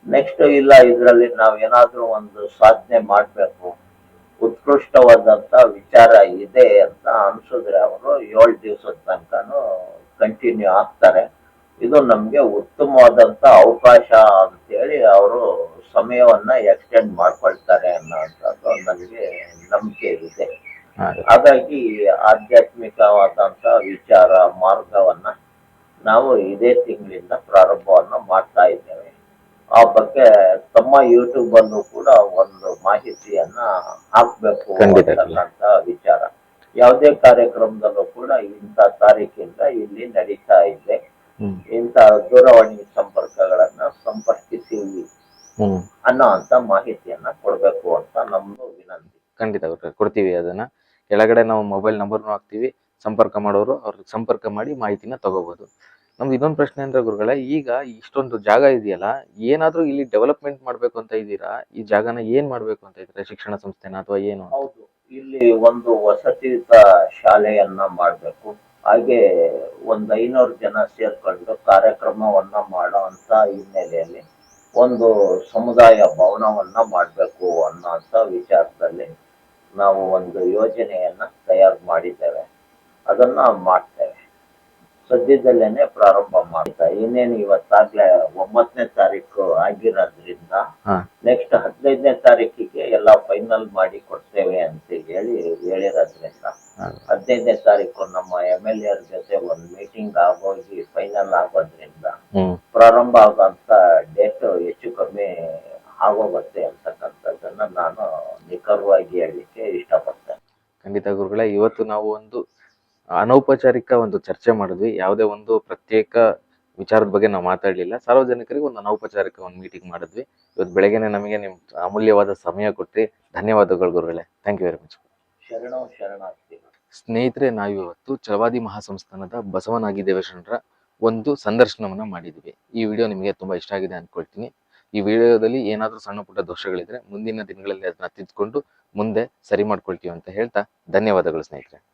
ನೆಕ್ಸ್ಟ್ ಇಲ್ಲ ಇದ್ರಲ್ಲಿ ನಾವ್ ಏನಾದ್ರೂ ಒಂದು ಸಾಧನೆ ಮಾಡ್ಬೇಕು. ಉತ್ಕೃಷ್ಟವಾದಂತ ವಿಚಾರ ಇದೆ ಅಂತ ಅನ್ಸಿದ್ರೆ ಅವರು ಏಳು ದಿವಸದ ತನಕನು ಕಂಟಿನ್ಯೂ ಆಗ್ತಾರೆ. ಇದು ನಮ್ಗೆ ಉತ್ತಮವಾದಂತ ಅವಕಾಶ ಅಂತ ಹೇಳಿ ಅವರು ಸಮಯವನ್ನ ಎಕ್ಸ್ಟೆಂಡ್ ಮಾಡ್ಕೊಳ್ತಾರೆ ಅನ್ನೋಂಥದ್ದು ನಮಗೆ ನಂಬಿಕೆ ಇದೆ. ಹಾಗಾಗಿ ಆಧ್ಯಾತ್ಮಿಕವಾದಂತ ವಿಚಾರ ಮಾರ್ಗವನ್ನ ನಾವು ಇದೇ ತಿಂಗಳಿಂದ ಪ್ರಾರಂಭವನ್ನ ಮಾಡ್ತಾ ಇದ್ದೇವೆ. ಆ ಬಗ್ಗೆ ತಮ್ಮ ಯೂಟ್ಯೂಬ್ ಅಲ್ಲೂ ಕೂಡ ಒಂದು ಮಾಹಿತಿಯನ್ನ ಹಾಕ್ಬೇಕು ಅಂತ ವಿಚಾರ. ಯಾವುದೇ ಕಾರ್ಯಕ್ರಮದಲ್ಲೂ ಕೂಡ ಇಂಥ ತಾರೀಕಿಂದ ಇಲ್ಲಿ ನಡೀತಾ ಇದೆ. ಹ್ಮ್. ಇಂಥ ದೂರವಾಣಿ ಸಂಪರ್ಕಗಳನ್ನ ಸಂಪರ್ಕಿಸಿ ಹ್ಮ್. ಅನ್ನೋ ಅಂತ ಮಾಹಿತಿಯನ್ನ ಕೊಡ್ಬೇಕು ಅಂತ ನಮ್ದು ವಿನಂತಿ. ಖಂಡಿತ ಕೊಡ್ತೀವಿ ಅದನ್ನ. ಕೆಳಗಡೆ ನಾವು ಮೊಬೈಲ್ ನಂಬರ್ನು ಹಾಕ್ತಿವಿ ಸಂಪರ್ಕ ಮಾಡೋರು ಅವ್ರಿಗೆ ಸಂಪರ್ಕ ಮಾಡಿ ಮಾಹಿತಿನ ತಗೋಬಹುದು ನಮ್ದು ಇನ್ನೊಂದು ಪ್ರಶ್ನೆ ಅಂದ್ರೆ ಗುರುಗಳೇ ಈಗ ಇಷ್ಟೊಂದು ಜಾಗ ಇದೆಯಲ್ಲ ಏನಾದ್ರೂ ಇಲ್ಲಿ ಡೆವಲಪ್ಮೆಂಟ್ ಮಾಡ್ಬೇಕು ಅಂತ ಇದ್ದೀರಾ? ಈ ಜಾಗನ ಏನ್ ಮಾಡ್ಬೇಕು ಅಂತ ಇದ್ರೆ ಶಿಕ್ಷಣ ಸಂಸ್ಥೆನ ಅಥವಾ ಏನು ಹೌದು ಇಲ್ಲಿ ಒಂದು ವಸತಿಯುತ ಶಾಲೆಯನ್ನ ಮಾಡ್ಬೇಕು. ಹಾಗೆ ಒಂದು ಐನೂರು ಜನ ಸೇರ್ಕೊಂಡು ಕಾರ್ಯಕ್ರಮವನ್ನ ಮಾಡೋ ಅಂತ ಹಿನ್ನೆಲೆಯಲ್ಲಿ ಒಂದು ಸಮುದಾಯ ಭವನವನ್ನ ಮಾಡಬೇಕು ಅನ್ನೋಂಥ ವಿಚಾರದಲ್ಲಿ ನಾವು ಒಂದು ಯೋಜನೆಯನ್ನ ತಯಾರು ಮಾಡಿದ್ದೇವೆ ಅದನ್ನ ಮಾಡ್ತೇವೆ ಸದ್ಯದಲ್ಲೇನೆ ಪ್ರಾರಂಭ ಮಾಡ್ತಾ ಇನ್ನೇನು ಇವತ್ತಾಗ್ಲೇ ಒಂಬತ್ತನೇ ತಾರೀಕು ಆಗಿರೋದ್ರಿಂದ ನೆಕ್ಸ್ಟ್ ಹದಿನೈದನೇ ತಾರೀಕಿಗೆ ಎಲ್ಲ ಫೈನಲ್ ಮಾಡಿ ಕೊಡ್ತೇವೆ ಅಂತ ಹೇಳಿ ಹೇಳಿರೋದ್ರಿಂದ. ಹದಿನೈದನೇ ತಾರೀಕು ನಮ್ಮ ಎಂ ಎಲ್ ಎರ್ ಜೊತೆ ಒಂದು ಮೀಟಿಂಗ್ ಆಗೋಗಿ ಫೈನಲ್ ಆಗೋದ್ರಿಂದ ಪ್ರಾರಂಭ ಆಗೋಂತ ಡೇಟ್ ಹೆಚ್ಚು ಕಮ್ಮಿ ಆಗೋಗುತ್ತೆ ಅಂತಕ್ಕಂಥದ್ದನ್ನ ನಾನು ನಿಖರವಾಗಿ ಹೇಳಲಿಕ್ಕೆ ಇಷ್ಟಪಡ್ತೇನೆ. ಖಂಡಿತ ಗುರುಗಳೇ ಇವತ್ತು ನಾವು ಒಂದು ಅನೌಪಚಾರಿಕ ಒಂದು ಚರ್ಚೆ ಮಾಡಿದ್ವಿ. ಯಾವುದೇ ಒಂದು ಪ್ರತ್ಯೇಕ ವಿಚಾರದ ಬಗ್ಗೆ ನಾವು ಮಾತಾಡಲಿಲ್ಲ. ಸಾರ್ವಜನಿಕರಿಗೆ ಒಂದು ಅನೌಪಚಾರಿಕ ಒಂದು ಮೀಟಿಂಗ್ ಮಾಡಿದ್ವಿ. ಇವತ್ತು ಬೆಳಗ್ಗೆ ನಮಗೆ ನಿಮ್ಮ ಅಮೂಲ್ಯವಾದ ಸಮಯ ಕೊಟ್ಟಿ ಧನ್ಯವಾದಗಳು ಗುರುಗಳೇ. ಥ್ಯಾಂಕ್ ಯು ವೆರಿ ಮಚ್ ಶರಣೋ ಶರಣಾರ್ಥಿಗಳು ಸ್ನೇಹಿತರೆ, ನಾವಿವತ್ತು ಚಲವಾದಿ ಮಹಾಸಂಸ್ಥಾನದ ಬಸವನಾಗಿ ದೇವಶರಣರ ಒಂದು ಸಂದರ್ಶನವನ್ನು ಮಾಡಿದ್ವಿ. ಈ ವಿಡಿಯೋ ನಿಮಗೆ ತುಂಬ ಇಷ್ಟ ಆಗಿದೆ ಅಂದ್ಕೊಳ್ತೀನಿ ಈ ವಿಡಿಯೋದಲ್ಲಿ ಏನಾದರೂ ಸಣ್ಣ ಪುಟ್ಟ ದೋಷಗಳಿದ್ರೆ ಮುಂದಿನ ದಿನಗಳಲ್ಲಿ ಅದನ್ನ ತಿದ್ದುಕೊಂಡು ಮುಂದೆ ಸರಿ ಮಾಡ್ಕೊಳ್ತೀವಿ ಅಂತ ಹೇಳ್ತಾ ಧನ್ಯವಾದಗಳು ಸ್ನೇಹಿತರೆ.